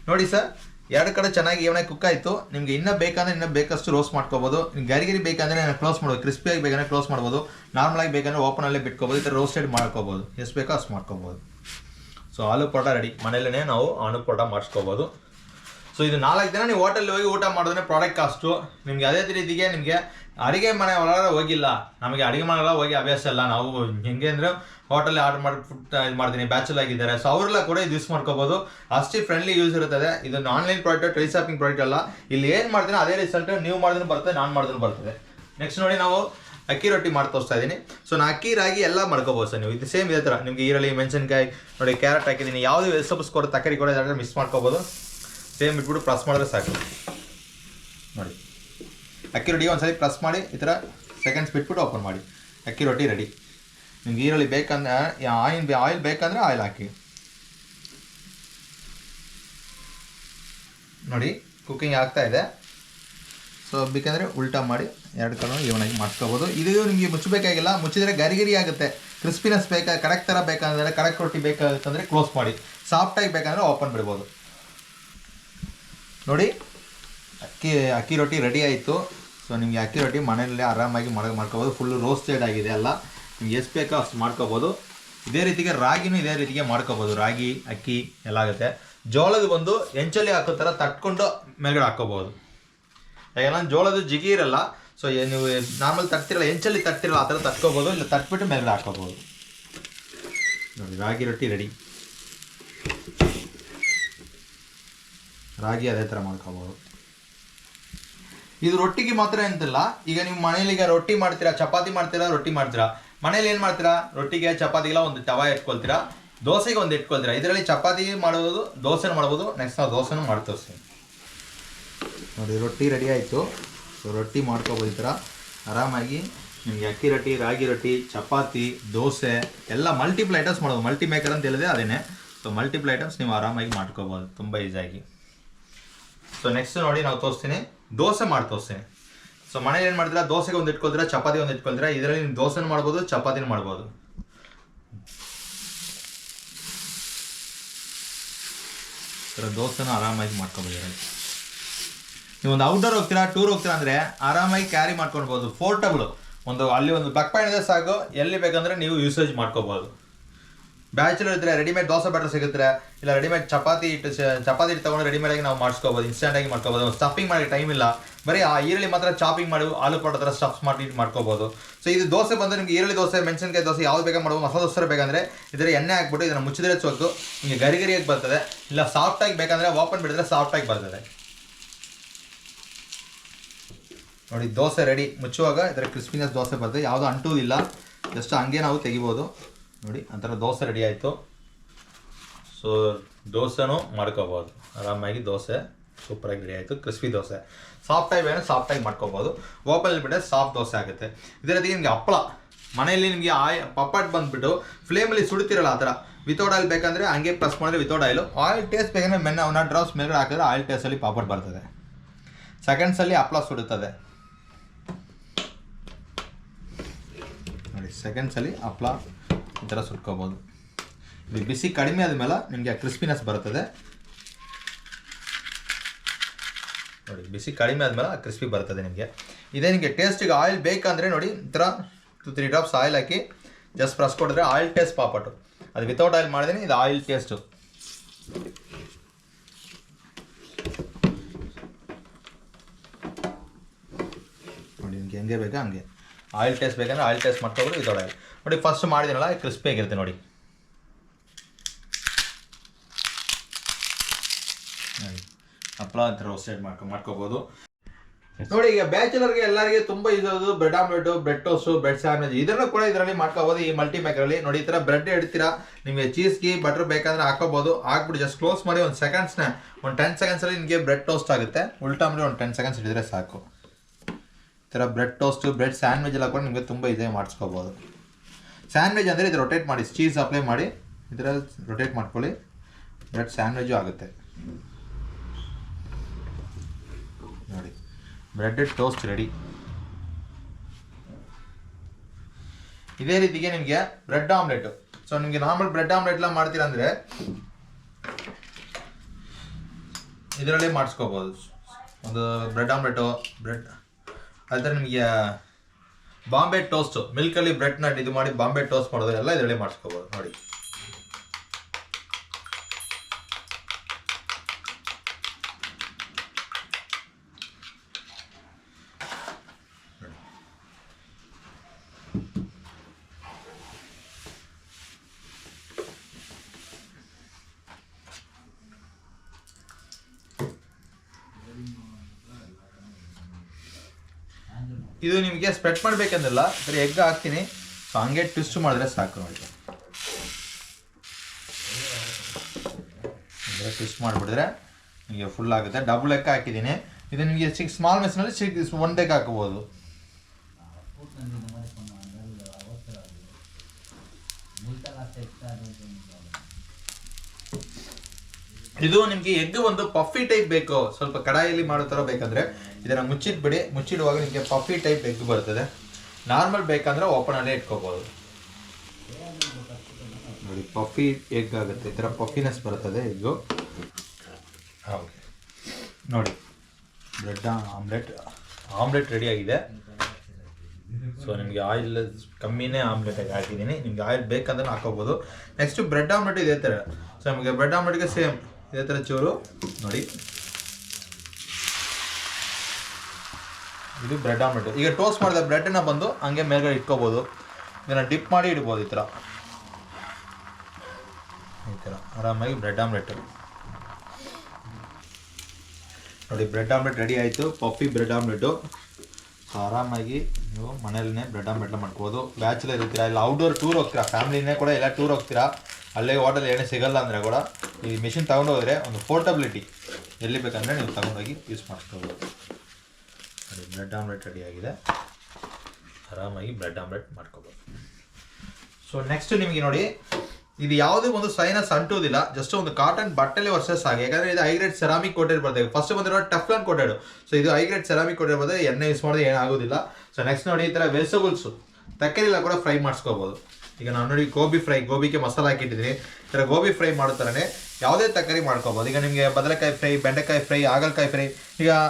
ನೋಡಿ ಸರ್ ಎರಡು ಕಡೆ ಚೆನ್ನಾಗಿ ಏನೇ ಕುಕ್ ಆಯಿತು. ನಿಮಗೆ ಇನ್ನೂ ಬೇಕಂದ್ರೆ ಇನ್ನೂ ಬೇಕಷ್ಟು ರೋಸ್ಟ್ ಮಾಡ್ಕೋಬೋದು. ಗರಿಗರಿ ಬೇಕಂದ್ರೆ ಕ್ಲೋಸ್ ಮಾಡ್ಬೋದು. ಕ್ರಿಸ್ಪಿಯಾಗಿ ಬೇಕಂದ್ರೆ ಕ್ಲೋಸ್ ಮಾಡ್ಬೋದು. ನಾರ್ಮಲಾಗಿ ಬೇಕಂದ್ರೆ ಓಪನಲ್ಲೇ ಬಿಟ್ಕೋಬೋದು. ಈ ಥರ ರೋಸ್ಟೆಡ್ ಮಾಡ್ಕೋಬೋದು. ಎಷ್ಟು ಬೇಕೋ ಅಷ್ಟು ಮಾಡ್ಕೋಬೋದು. ಸೊ ಆಲೂ ಪರೋಟ ರೆಡಿ ಮನೇಲೇ ನಾವು ಆಲೂ ಪರೋಟ ಮಾಡಿಸ್ಕೋಬೋದು. ಸೊ ಇದು ನಾಲ್ಕು ದಿನ ನೀವು ಹೋಟೆಲ್ ಹೋಗಿ ಊಟ ಮಾಡಿದ್ರೆ ಪ್ರಾಡಕ್ಟ್ ಕಾಸ್ಟು ನಿಮ್ಗೆ ಅದೇ ರೀತಿಗೆ ನಿಮಗೆ ಅಡುಗೆ ಮನೆ ಒಳಗಡೆ ಹೋಗಿಲ್ಲ. ನಮಗೆ ಅಡುಗೆ ಮನೆಲ್ಲ ಹೋಗಿ ಅಭ್ಯಾಸ ಇಲ್ಲ. ನಾವು ಹೆಂಗೆ ಅಂದರೆ ಹೋಟೆಲ್ ಆರ್ಡರ್ ಮಾಡಿ ಫುಡ್ ಇದು ಮಾಡ್ತೀನಿ ಬ್ಯಾಚಲ್ ಆಗಿದ್ದಾರೆ. ಸೊ ಅವರೆಲ್ಲ ಕೂಡ ಇದು ಯೂಸ್ ಮಾಡ್ಕೋಬೋದು. ಅಷ್ಟೇ ಫ್ರೆಂಡ್ಲಿ ಯೂಸ್ ಇರುತ್ತದೆ. ಇದನ್ನು online product try shopping product ಅಲ್ಲ. ಇಲ್ಲಿ ಏನು ಮಾಡ್ತೀನಿ ಅದೇ ರಿಸಲ್ಟ್ ನೀವು ಮಾಡಿದ್ರು ಬರ್ತದೆ, ನಾನು ಮಾಡಿದ್ರು ಬರ್ತದೆ. ನೆಕ್ಸ್ಟ್ ನೋಡಿ ನಾವು ಅಕ್ಕಿ ರೊಟ್ಟಿ ಮಾಡಿ ತೋರಿಸ್ತಾ ಇದ್ದೀನಿ. ಸೊ ನಾ ಅಕ್ಕಿ, ರಾಗಿ ಎಲ್ಲ ಮಾಡ್ಕೋಬೋದು ಸರ್ ನೀವು. ಇದು ಸೇಮ್ ಇದೇ ಥರ ನಿಮಗೆ ಈರುಳ್ಳಿ, ಮೆಣಸಿನ್ಕಾಯಿ, ನೋಡಿ ಕ್ಯಾರೆಟ್ ಹಾಕಿದ್ದೀನಿ. ಯಾವುದೇ ವೆಜಿಟೇಬಲ್ಸ್ ಕೊಡೋ ತರಕಾರಿ ಕೂಡ ಮಿಸ್ ಮಾಡ್ಕೋಬೋದು. ಸೇಮ್ ಇಟ್ಬಿಟ್ಟು ಪ್ರೆಸ್ ಮಾಡಿದ್ರೆ ಸಾಕು. ನೋಡಿ. ಅಕ್ಕಿ ಒಂದು ಒಂದ್ಸಲಿ ಪ್ರೆಸ್ ಮಾಡಿ, ಈ ಥರ ಸೆಕೆಂಡ್ಸ್ ಬಿಟ್ಬಿಟ್ಟು ಓಪನ್ ಮಾಡಿ. ಅಕ್ಕಿ ರೊಟ್ಟಿ ರೆಡಿ ನಿಮ್ಗೆ ಈರುಳ್ಳಿ ಬೇಕಂದ್ರೆ ಆಯಿಲ್ ಆಯಿಲ್ ಬೇಕಂದ್ರೆ ಆಯಿಲ್ ಹಾಕಿ. ನೋಡಿ ಕುಕ್ಕಿಂಗ್ ಆಗ್ತಾ ಇದೆ. ಸೊ ಬೇಕಂದರೆ ಉಲ್ಟಾ ಮಾಡಿ, ಎರಡು ಕಡೆ ಇವನಾಗಿ ಮಾಡ್ಕೋಬೋದು ಇದು ನಿಮಗೆ ಮುಚ್ಚಬೇಕಾಗಿಲ್ಲ. ಮುಚ್ಚಿದರೆ ಗರಿ ಗರಿ ಆಗುತ್ತೆ. ಕ್ರಿಸ್ಪಿನೆಸ್ ಬೇಕಾ ಕಡಕ್ ಥರ ಬೇಕಂದ್ರೆ ಕಡಕ್ ರೊಟ್ಟಿ ಬೇಕಾಗುತ್ತಂದರೆ ಕ್ಲೋಸ್ ಮಾಡಿ. ಸಾಫ್ಟಾಗಿ ಬೇಕಂದ್ರೆ ಓಪನ್ ಬಿಡ್ಬೋದು. ನೋಡಿ ಅಕ್ಕಿ ಅಕ್ಕಿ ರೊಟ್ಟಿ ರೆಡಿ ಆಯಿತು. ಸೊ ನಿಮಗೆ ಅಕ್ಕಿ ರೊಟ್ಟಿ ಮನೆಯಲ್ಲೇ ಆರಾಮಾಗಿ ಮಾಡ, ಮಾಡ್ಕೋಬೋದು. ಫುಲ್ ರೋಸ್ಟೆಡ್ ಆಗಿದೆ ಎಲ್ಲ. ನಿಮ್ಗೆ ಎಷ್ಟು ಬೇಕೋ ಅಷ್ಟು ಮಾಡ್ಕೋಬೋದು. ಇದೇ ರೀತಿಗೆ ರಾಗಿನೂ ಇದೇ ರೀತಿಗೆ ಮಾಡ್ಕೋಬೋದು. ರಾಗಿ, ಅಕ್ಕಿ ಎಲ್ಲ ಆಗುತ್ತೆ. ಜೋಳದ ಬಂದು ಎಂಚಲ್ಲಿ ಹಾಕೋ ಥರ ತಟ್ಕೊಂಡು ಮೇಲ್ಗಡೆ ಹಾಕೋಬೋದು ಯಾಕೆಲ್ಲ ಜೋಳದ ಜಿಗಿ ಇರಲ್ಲ. ಸೊ ನೀವು ನಾರ್ಮಲ್ ತಟ್ತಿರಲ್ಲ ಎಂಚಲ್ಲಿ ತಟ್ತಿರಲ್ಲ, ಆ ಥರ ತಟ್ಕೋಬೋದು. ಇಲ್ಲ, ತಟ್ಬಿಟ್ಟು ಮೇಲ್ಗಡೆ ಹಾಕೋಬೋದು ನೋಡಿ, ರಾಗಿ ರೊಟ್ಟಿ ರೆಡಿ ರಾಗಿ ಅದೇ ಥರ ಮಾಡ್ಕೋಬೋದು. ಇದು ರೊಟ್ಟಿಗೆ ಮಾತ್ರ ಎಂತಿಲ್ಲ. ಈಗ ನೀವು ಮನೇಲಿ ಈಗ ರೊಟ್ಟಿ ಮಾಡ್ತೀರಾ, ಚಪಾತಿ ಮಾಡ್ತೀರಾ, ರೊಟ್ಟಿ ಮಾಡ್ತೀರಾ? ಮನೇಲಿ ಏನು ಮಾಡ್ತೀರಾ? ರೊಟ್ಟಿಗೆ, ಚಪಾತಿಗೆಲ್ಲ ಒಂದು ತವ ಇಟ್ಕೊಳ್ತೀರಾ ದೋಸೆಗೆ ಒಂದು ಇಟ್ಕೊಳ್ತೀರಾ ಇದರಲ್ಲಿ ಚಪಾತಿ ಮಾಡೋದು, ದೋಸೆನೂ ಮಾಡ್ಬೋದು. ನೆಕ್ಸ್ಟ್ ನಾವು ದೋಸೆನೂ ಮಾಡಿ ತೋರಿಸ್ತೀನಿ. ನೋಡಿ, ರೊಟ್ಟಿ ರೆಡಿ ಆಯಿತು. ಸೊ ರೊಟ್ಟಿ ಮಾಡ್ಕೊಬೋದು ಈ ಥರ ಆರಾಮಾಗಿ ನಿಮಗೆ ಅಕ್ಕಿ ರೊಟ್ಟಿ, ರಾಗಿ ರೊಟ್ಟಿ, ಚಪಾತಿ, ದೋಸೆ ಎಲ್ಲ ಮಲ್ಟಿಪಲ್ ಐಟಮ್ಸ್ ಮಾಡ್ಬೋದು. ಮಲ್ಟಿ ಮೇಕರ್ ಅಂತ ಹೇಳಿದೆ ಅದೇನೆ. ಸೊ ಮಲ್ಟಿಪಲ್ ಐಟಮ್ಸ್ ನೀವು ಆರಾಮಾಗಿ ಮಾಡ್ಕೋಬೋದು. ತುಂಬ ಈಸಿಯಾಗಿ ಸೊ ನೆಕ್ಸ್ಟ್ ನೋಡಿ, ನಾವು ತೋರಿಸ್ತೀನಿ. ದೋಸೆ ಮಾಡಿ ದೋಸೆ. ಸೊ ಮನೇಲಿ ಏನು ಮಾಡಿದ್ರೆ ದೋಸೆಗೆ ಒಂದು ಇಟ್ಕೊಳ್ತೀರಾ, ಚಪಾತಿ ಒಂದು ಇಟ್ಕೊಳ್ತೀರಾ? ಇದರಲ್ಲಿ ನೀವು ದೋಸೆನೂ ಮಾಡ್ಬೋದು, ಚಪಾತಿನೂ ಮಾಡ್ಬೋದು. ಥರ ದೋಸೆನೂ ಆರಾಮಾಗಿ ಮಾಡ್ಕೊಬೋದು ನೀವು ಒಂದು ಔಟ್ಡೋರ್ ಹೋಗ್ತೀರಾ ಟೂರ್ ಹೋಗ್ತೀರಾ ಅಂದರೆ ಆರಾಮಾಗಿ ಕ್ಯಾರಿ ಮಾಡ್ಕೊಳ್ಬೋದು ಫೋರ್ಟಬಲ್ ಒಂದು ಅಲ್ಲಿ ಒಂದು ಪಾಯಿಂಟ್ ಇದೆ ಸಾಕು, ಎಲ್ಲಿ ಬೇಕಂದ್ರೆ ನೀವು ಯೂಸೇಜ್ ಮಾಡ್ಕೋಬೋದು. ಬ್ಯಾಚುಲರ್ ಇದ್ರೆ ರೆಡಿಮೇಡ್ ದೋಸೆ ಬ್ಯಾಟರ್ ಸಿಗುತ್ತೆ. ಇಲ್ಲ ರೆಡಿಮೇಡ್ ಚಪಾತಿ ಇಟ್ಟು ಚಪಾತಿ ಹಿಟ್ಟು ತಗೊಂಡು ರೆಡಿಮೇಡ್ ಆಗಿ ನಾವು ಮಾಡಿಸ್ಕೋಬೋದು ಇನ್ಸ್ಟೆಂಟ್ ಆಗಿ ಮಾಡ್ಕೋಬೋದು. ಸ್ಟಫಿಂಗ್ ಮಾಡಿ ಟೈಮ್ ಇಲ್ಲ. ಬರೀ ಆ ಈರುಳ್ಳಿ ಮಾತ್ರ ಚಾಪಿಂಗ್ ಮಾಡಿ ಆಲೂ ಪರೋಟ ಥರ ಸ್ಟಫ್ ಮಾಡಿ ಮಾಡ್ಕೋಬೋದು. ಸೊ ಇದು ದೋಸೆ ಬಂದರೆ ನಿಮ್ಗೆ ಈರುಳ್ಳಿ ದೋಸೆ, ಮೆಣಸಿನಕಾಯಿ ದೋಸೆ ಯಾವ್ದು ಬೇಕಾ ಮಾಡ್ಬೋದು. ಮಸಾಲೆ ದೋಸೆ ಬೇಕಂದ್ರೆ ಇದರ ಎಣ್ಣೆ ಹಾಕ್ಬಿಟ್ಟು ಇದನ್ನು ಮುಚ್ಚಿದ್ರೆ ಸೋತು ನಿಮಗೆ ಗರಿ ಗರಿಯಾಗಿ ಬರ್ತದೆ. ಇಲ್ಲ ಸಾಫ್ಟಾಗಿ ಬೇಕಂದ್ರೆ ಓಪನ್ ಬಿಡಿದ್ರೆ ಸಾಫ್ಟಾಗಿ ಬರ್ತದೆ. ನೋಡಿ, ದೋಸೆ ರೆಡಿ ಮುಚ್ಚುವಾಗ ಇದರ ಕ್ರಿಸ್ಪಿನೆಸ್ ದೋಸೆ ಬರ್ತದೆ. ಅಂಟೂ ಇಲ್ಲ ಜಸ್ಟ್ ಹಂಗೆ ನಾವು ತೆಗಿಬೋದು. ನೋಡಿ ಒಂಥರ ದೋಸೆ ರೆಡಿ ಆಯಿತು. ಸೊ ದೋಸೆನೂ ಮಾಡ್ಕೋಬೋದು. ಆರಾಮಾಗಿ ದೋಸೆ ಸೂಪರಾಗಿ ರೆಡಿ ಆಯಿತು. ಕ್ರಿಸ್ಪಿ ದೋಸೆ. ಸಾಫ್ಟಾಗಿ ಸಾಫ್ಟ್ ಸಾಫ್ಟಾಗಿ ಮಾಡ್ಕೋಬೋದು. ಓಪನಲ್ಲಿ ಬಿಟ್ಟರೆ ಸಾಫ್ಟ್ ದೋಸೆ ಆಗುತ್ತೆ. ಇದೇ ರೀತಿ ನಿಮಗೆ ಹಪ್ಪಳ. ಮನೆಯಲ್ಲಿ ನಿಮಗೆ ಆಯ್ ಪಪ್ಪಾಟ್ ಬಂದುಬಿಟ್ಟು ಫ್ಲೇಮಲ್ಲಿ ಸುಡ್ತಿರಲ್ಲ ಆ ಥರ. ವಿತೌಟ್ ಆಯಿಲ್ ಬೇಕಂದರೆ ಹಂಗೆ ಪ್ರೆಸ್ ಮಾಡಿದ್ರೆ ವಿತೌಟ್ ಆಯಿಲು ಆಯಿಲ್ ಟೇಸ್ಟ್ ಬೇಕಂದರೆ ಮೆನ್ನ ಅವನ್ನ ಡ್ರಾಪ್ಸ್ ಮೇಲ್ಗಡೆ ಹಾಕಿದ್ರೆ ಆಯಿಲ್ ಟೇಸ್ಟಲ್ಲಿ ಪಾಪಡ್ ಬರ್ತದೆ. ಸೆಕೆಂಡ್ಸಲ್ಲಿ ಹಪ್ಪಳ ಸುಡುತ್ತದೆ. ನೋಡಿ ಸೆಕೆಂಡ್ಸಲ್ಲಿ ಹಪ್ಪಳ ಈ ಥರ ಸುಟ್ಕೋಬೋದು ಇದು ಬಿಸಿ ಕಡಿಮೆ ಆದಮೇಲೆ ನಿಮಗೆ ಕ್ರಿಸ್ಪಿನೆಸ್ ಬರ್ತದೆ. ನೋಡಿ, ಬಿಸಿ ಕಡಿಮೆ ಆದಮೇಲೆ ಕ್ರಿಸ್ಪಿ ಬರ್ತದೆ ನಿಮಗೆ. ಇದೇ ನಿಮಗೆ ಟೇಸ್ಟಿಗೆ ಆಯಿಲ್ ಬೇಕಂದರೆ ನೋಡಿ, ಒಂಥರ ಥರ ಟು ತ್ರೀ ಡ್ರಾಪ್ಸ್ ಆಯಿಲ್ ಹಾಕಿ ಜಸ್ಟ್ ಪ್ರೆಸ್ ಕೊಡಿದ್ರೆ ಆಯಿಲ್ ಟೇಸ್ಟ್ ಪಾಪಟು ಅದು ವಿತೌಟ್ ಆಯಿಲ್ ಮಾಡಿದ್ರೆ ಇದು ಆಯಿಲ್ ಟೇಸ್ಟು ನೋಡಿ, ನಿಮಗೆ ಹೆಂಗೆ ಬೇಕಾ ಹಂಗೆ. ಆಯಿಲ್ ಟೇಸ್ಟ್ ಬೇಕಂದ್ರೆ ಆಯಿಲ್ ಟೇಸ್ಟ್ ಮಾಡ್ಕೊಬೋದು ವಿತೌಟ್ ನೋಡಿ ಫಸ್ಟ್ ಮಾಡಿದಿನಲ್ಲ ಕ್ರಿಸ್ಪಿ ಆಗಿರುತ್ತೆ ನೋಡಿ. ಹಪ್ಪಳ ಅಂತ ರೋಸ್ಟೆಡ್ ಮಾಡ್ಕೊ ಮಾಡ್ಕೋಬೋದು. ನೋಡಿ ಈಗ ಬ್ಯಾಚುಲರ್ಗೆ ಎಲ್ಲರಿಗೆ ತುಂಬಾ ಇರೋದು bread omelette bread toast bread sandwich ಇದನ್ನ ಕೂಡ ಇದರಲ್ಲಿ ಮಾಡ್ಕೋಬಹುದು ಈ ಮಲ್ಟಿ ಮೇಕರ್ ಅಲ್ಲಿ ನೋಡಿ ಈ ತರ ಬ್ರೆಡ್ ಇಡ್ತೀರಾ ನಿಮಗೆ ಚೀಸ್ ಗಿ ಬಟರ್ ಬೇಕಂದ್ರೆ ಹಾಕೋಬಹುದು ಹಾಕ್ಬಿಟ್ಟು ಜಸ್ಟ್ ಕ್ಲೋಸ್ ಮಾಡಿ ಒಂದು ಸೆಕೆಂಡ್ಸ್ನ ಒಂದು ಟೆನ್ ಸೆಕೆಂಡ್ಸ್ ಅಲ್ಲಿ ನಿಮಗೆ ಬ್ರೆಡ್ ಟೋಸ್ಟ್ ಆಗುತ್ತೆ. ಉಲ್ಟಾ ಮಾಡಿ ಒಂದು ಟೆನ್ ಸೆಕೆಂಡ್ಸ್ ಹಿಡಿದ್ರೆ ಸಾಕು. ಥರ ಬ್ರೆಡ್ ಟೋಸ್ಟು, ಬ್ರೆಡ್ ಸ್ಯಾಂಡ್ವಿಚ್ ಎಲ್ಲ ಕೂಡ ನಿಮಗೆ ತುಂಬ ಇದೇ ಮಾಡಿಸ್ಕೋಬೋದು. ಸ್ಯಾಂಡ್ವಿಚ್ ಅಂದರೆ ಇದು ರೊಟೇಟ್ ಮಾಡಿ ಚೀಸ್ ಅಪ್ಲೈ ಮಾಡಿ ಇದರ ರೊಟೇಟ್ ಮಾಡ್ಕೊಳ್ಳಿ, ಬ್ರೆಡ್ ಸ್ಯಾಂಡ್ವಿಚು ಆಗುತ್ತೆ. ನೋಡಿ, ಬ್ರೆಡ್ ಟೋಸ್ಟ್ ರೆಡಿ ಇದೇ ರೀತಿಗೆ ನಿಮಗೆ ಬ್ರೆಡ್ ಆಮ್ಲೆಟ್. ಸೊ ನಿಮಗೆ ನಾರ್ಮಲ್ ಬ್ರೆಡ್ ಆಮ್ಲೆಟ್ ಎಲ್ಲ ಮಾಡ್ತೀರಾ ಅಂದರೆ ಇದರಲ್ಲಿ ಮಾಡಿಸ್ಕೋಬೋದು. ಒಂದು ಬ್ರೆಡ್ ಆಮ್ಲೆಟು, ಬ್ರೆಡ್ ಅದೇ ನಿಮಗೆ, ಬಾಂಬೆ ಟೋಸ್ಟು, ಮಿಲ್ಕಲ್ಲಿ ಬ್ರೆಡ್ನ ಇದು ಮಾಡಿ ಬಾಂಬೆ ಟೋಸ್ಟ್ ಮಾಡೋದು ಎಲ್ಲ ಇದರಲ್ಲಿ ಮಾಡಿಸ್ಕೋಬೋದು, ನೋಡಿ. ಇದು ನಿಮಗೆ ಸ್ಪ್ರೆಡ್ ಮಾಡಬೇಕಂದಿಲ್ಲ, ಬರೀ ಎಗ್ ಹಾಕ್ತೀನಿ. ಸೊ ಹಂಗೆ ಟ್ವಿಸ್ಟ್ ಮಾಡಿದ್ರೆ ಸಾಕು ನೋಡಿ ಟ್ವಿಸ್ಟ್ ಮಾಡಿಬಿಡಿದ್ರೆ ನಿಮಗೆ ಫುಲ್ ಆಗುತ್ತೆ. ಡಬಲ್ ಎಗ್ ಹಾಕಿದ್ದೀನಿ. ಇದು ನಿಮಗೆ ಸಿಕ್ಸ್ ಸ್ಮಾಲ್ ಮೆಸ್ನಲ್ಲಿ ಸಿಕ್ಸ್ ಒನ್ ಎಗ್ ಹಾಕ್ಬೋದು. ಇದು ನಿಮಗೆ ಎಗ್ ಒಂದು ಪಫಿ ಟೈಪ್ ಬೇಕು. ಸ್ವಲ್ಪ ಕಡಾಯಲ್ಲಿ ಮಾಡೋ ಥರ ಬೇಕಂದ್ರೆ ಇದನ್ನ ಮುಚ್ಚಿಟ್ಬಿಡಿ ಮುಚ್ಚಿಡುವಾಗ ನಿಮಗೆ ಪಫಿ ಟೈಪ್ ಎಗ್ ಬರ್ತದೆ. ನಾರ್ಮಲ್ ಬೇಕಂದ್ರೆ ಓಪನ್ ಅಲ್ಲೇ ಇಟ್ಕೋಬಹುದು ನೋಡಿ ಪಫಿ ಎಗ್ ಆಗುತ್ತೆ. ಈ ಪಫಿನೆಸ್ ಬರ್ತದೆ ಎಗ್ಗು ನೋಡಿ ಬ್ರೆಡ್ ಆಮ್ಲೆಟ್ ಆಮ್ಲೆಟ್ ರೆಡಿ ಆಗಿದೆ. ಸೊ ನಿಮಗೆ ಆಯಿಲ್ ಕಮ್ಮಿನೇ ಆಮ್ಲೆಟ್ ಆಗಿ ಹಾಕಿದ್ದೀನಿ. ನಿಮ್ಗೆ ಆಯಿಲ್ ಬೇಕಂದ್ರೆ ಹಾಕೋಬಹುದು ನೆಕ್ಸ್ಟ್ ಬ್ರೆಡ್ ಆಮ್ಲೆಟ್ ಇದೆ ಥರ ಸೊ ನಮಗೆ ಬ್ರೆಡ್ ಆಮ್ಲೆಟ್ಗೆ ಸೇಮ್ ಇದೇ ಥರ ಚೂರು, ನೋಡಿ. ಇದು ಬ್ರೆಡ್ ಆಮ್ಲೆಟ್ ಈಗ ಟೋಸ್ಟ್ ಮಾಡಿದ ಬ್ರೆಡ್ನ ಬಂದು ಹಂಗೆ ಮೇಲ್ಗಡೆ ಇಟ್ಕೋಬೋದು. ಇದನ್ನು ಡಿಪ್ ಮಾಡಿ ಇಡ್ಬೋದು ಈ ಥರ ಈ ಥರ ಆರಾಮಾಗಿ ಬ್ರೆಡ್ ಆಮ್ಲೆಟ್ ನೋಡಿ ಬ್ರೆಡ್ ಆಮ್ಲೆಟ್ ರೆಡಿ ಆಯಿತು. ಪಫಿ ಬ್ರೆಡ್ ಆಮ್ಲೆಟು ಸೊ ಆರಾಮಾಗಿ ನೀವು ಮನೇಲೇ ಬ್ರೆಡ್ ಆಮ್ಲೆಟ್ನ ಮಾಡ್ಕೋಬೋದು. ಬ್ಯಾಚುಲರ್ ಇರ್ತೀರಾ? ಇಲ್ಲ ಔಟ್ಡೋರ್ ಟೂರ್ ಹೋಗ್ತೀರಾ? ಫ್ಯಾಮಿಲಿನೇ ಕೂಡ ಎಲ್ಲ ಟೂರ್ ಹೋಗ್ತೀರಾ? ಅಲ್ಲೇ ಹೋಟೆಲ್ ಏನೇ ಸಿಗಲ್ಲ ಅಂದರೆ ಕೂಡ ಈ ಮಿಷಿನ್ ತಗೊಂಡು ಹೋದರೆ ಒಂದು ಪೋರ್ಟಬಿಲಿಟಿ ಎಲ್ಲಿ ಬೇಕಂದರೆ ನೀವು ತಗೊಂಡೋಗಿ ಯೂಸ್ ಮಾಡ್ಕೋಬೋದು. ಅದು ಬ್ರೆಡ್ ಆಮ್ಲೆಟ್ ರೆಡಿ ಆಗಿದೆ. ಆರಾಮಾಗಿ ಬ್ರೆಡ್ ಆಮ್ಲೆಟ್ ಮಾಡ್ಕೋಬೋದು. ಸೊ ನೆಕ್ಸ್ಟ್ ನಿಮಗೆ ನೋಡಿ ಇದು ಯಾವುದೇ ಒಂದು ಸೈನಸ್ ಅಂಟುವುದಿಲ್ಲ ಜಸ್ಟ್ ಒಂದು ಕಾಟನ್ ಬಟ್ಟೆಲೆ ವರ್ಷಸ್ ಆಗಿ ಯಾಕಂದ್ರೆ ಇದು ಹೈಗ್ರೇಡ್ ಸೆರಾಮಿಕ್ ಕೋಟೆಡ್ ಬರ್ತದೆ. ಫಸ್ಟ್ ಬಂದಿರೋ ಟಫ್ಲಾನ್ ಕೋಟೆಡ್ ಸೊ ಇದು ಹೈಗ್ರೇಡ್ ಸೆರಾಮಿಕ್ ಕೋಟೆಡ್ ಬರ್ತದೆ. ಎಣ್ಣೆ ಯೂಸ್ ಮಾಡಿದ್ರೆ ಏನಾಗೋದಿಲ್ಲ ಸೊ ನೆಕ್ಸ್ಟ್ ನೋಡಿ ಈ ಥರ ವೆಜಿಟಬಲ್ಸ್ ತಕ್ಕರಿಲ್ಲ ಕೂಡ ಫ್ರೈ ಮಾಡಿಸ್ಕೋಬೋದು. ಈಗ ನಾನು ನೋಡಿ ಗೋಬಿ ಫ್ರೈ ಗೋಬಿಗೆ ಮಸಾಲ ಹಾಕಿಟ್ಟಿದ್ದೀನಿ ಈ ಥರ ಗೋಬಿ ಫ್ರೈ ಮಾಡೋ ಯಾವುದೇ ತರಕಾರಿ ಮಾಡ್ಕೋಬೋದು. ಈಗ ನಿಮಗೆ ಬದನೆಕಾಯಿ ಫ್ರೈ ಬೆಂಡೆಕಾಯಿ ಫ್ರೈ ಹಾಗಲಕಾಯಿ ಫ್ರೈ ಈಗ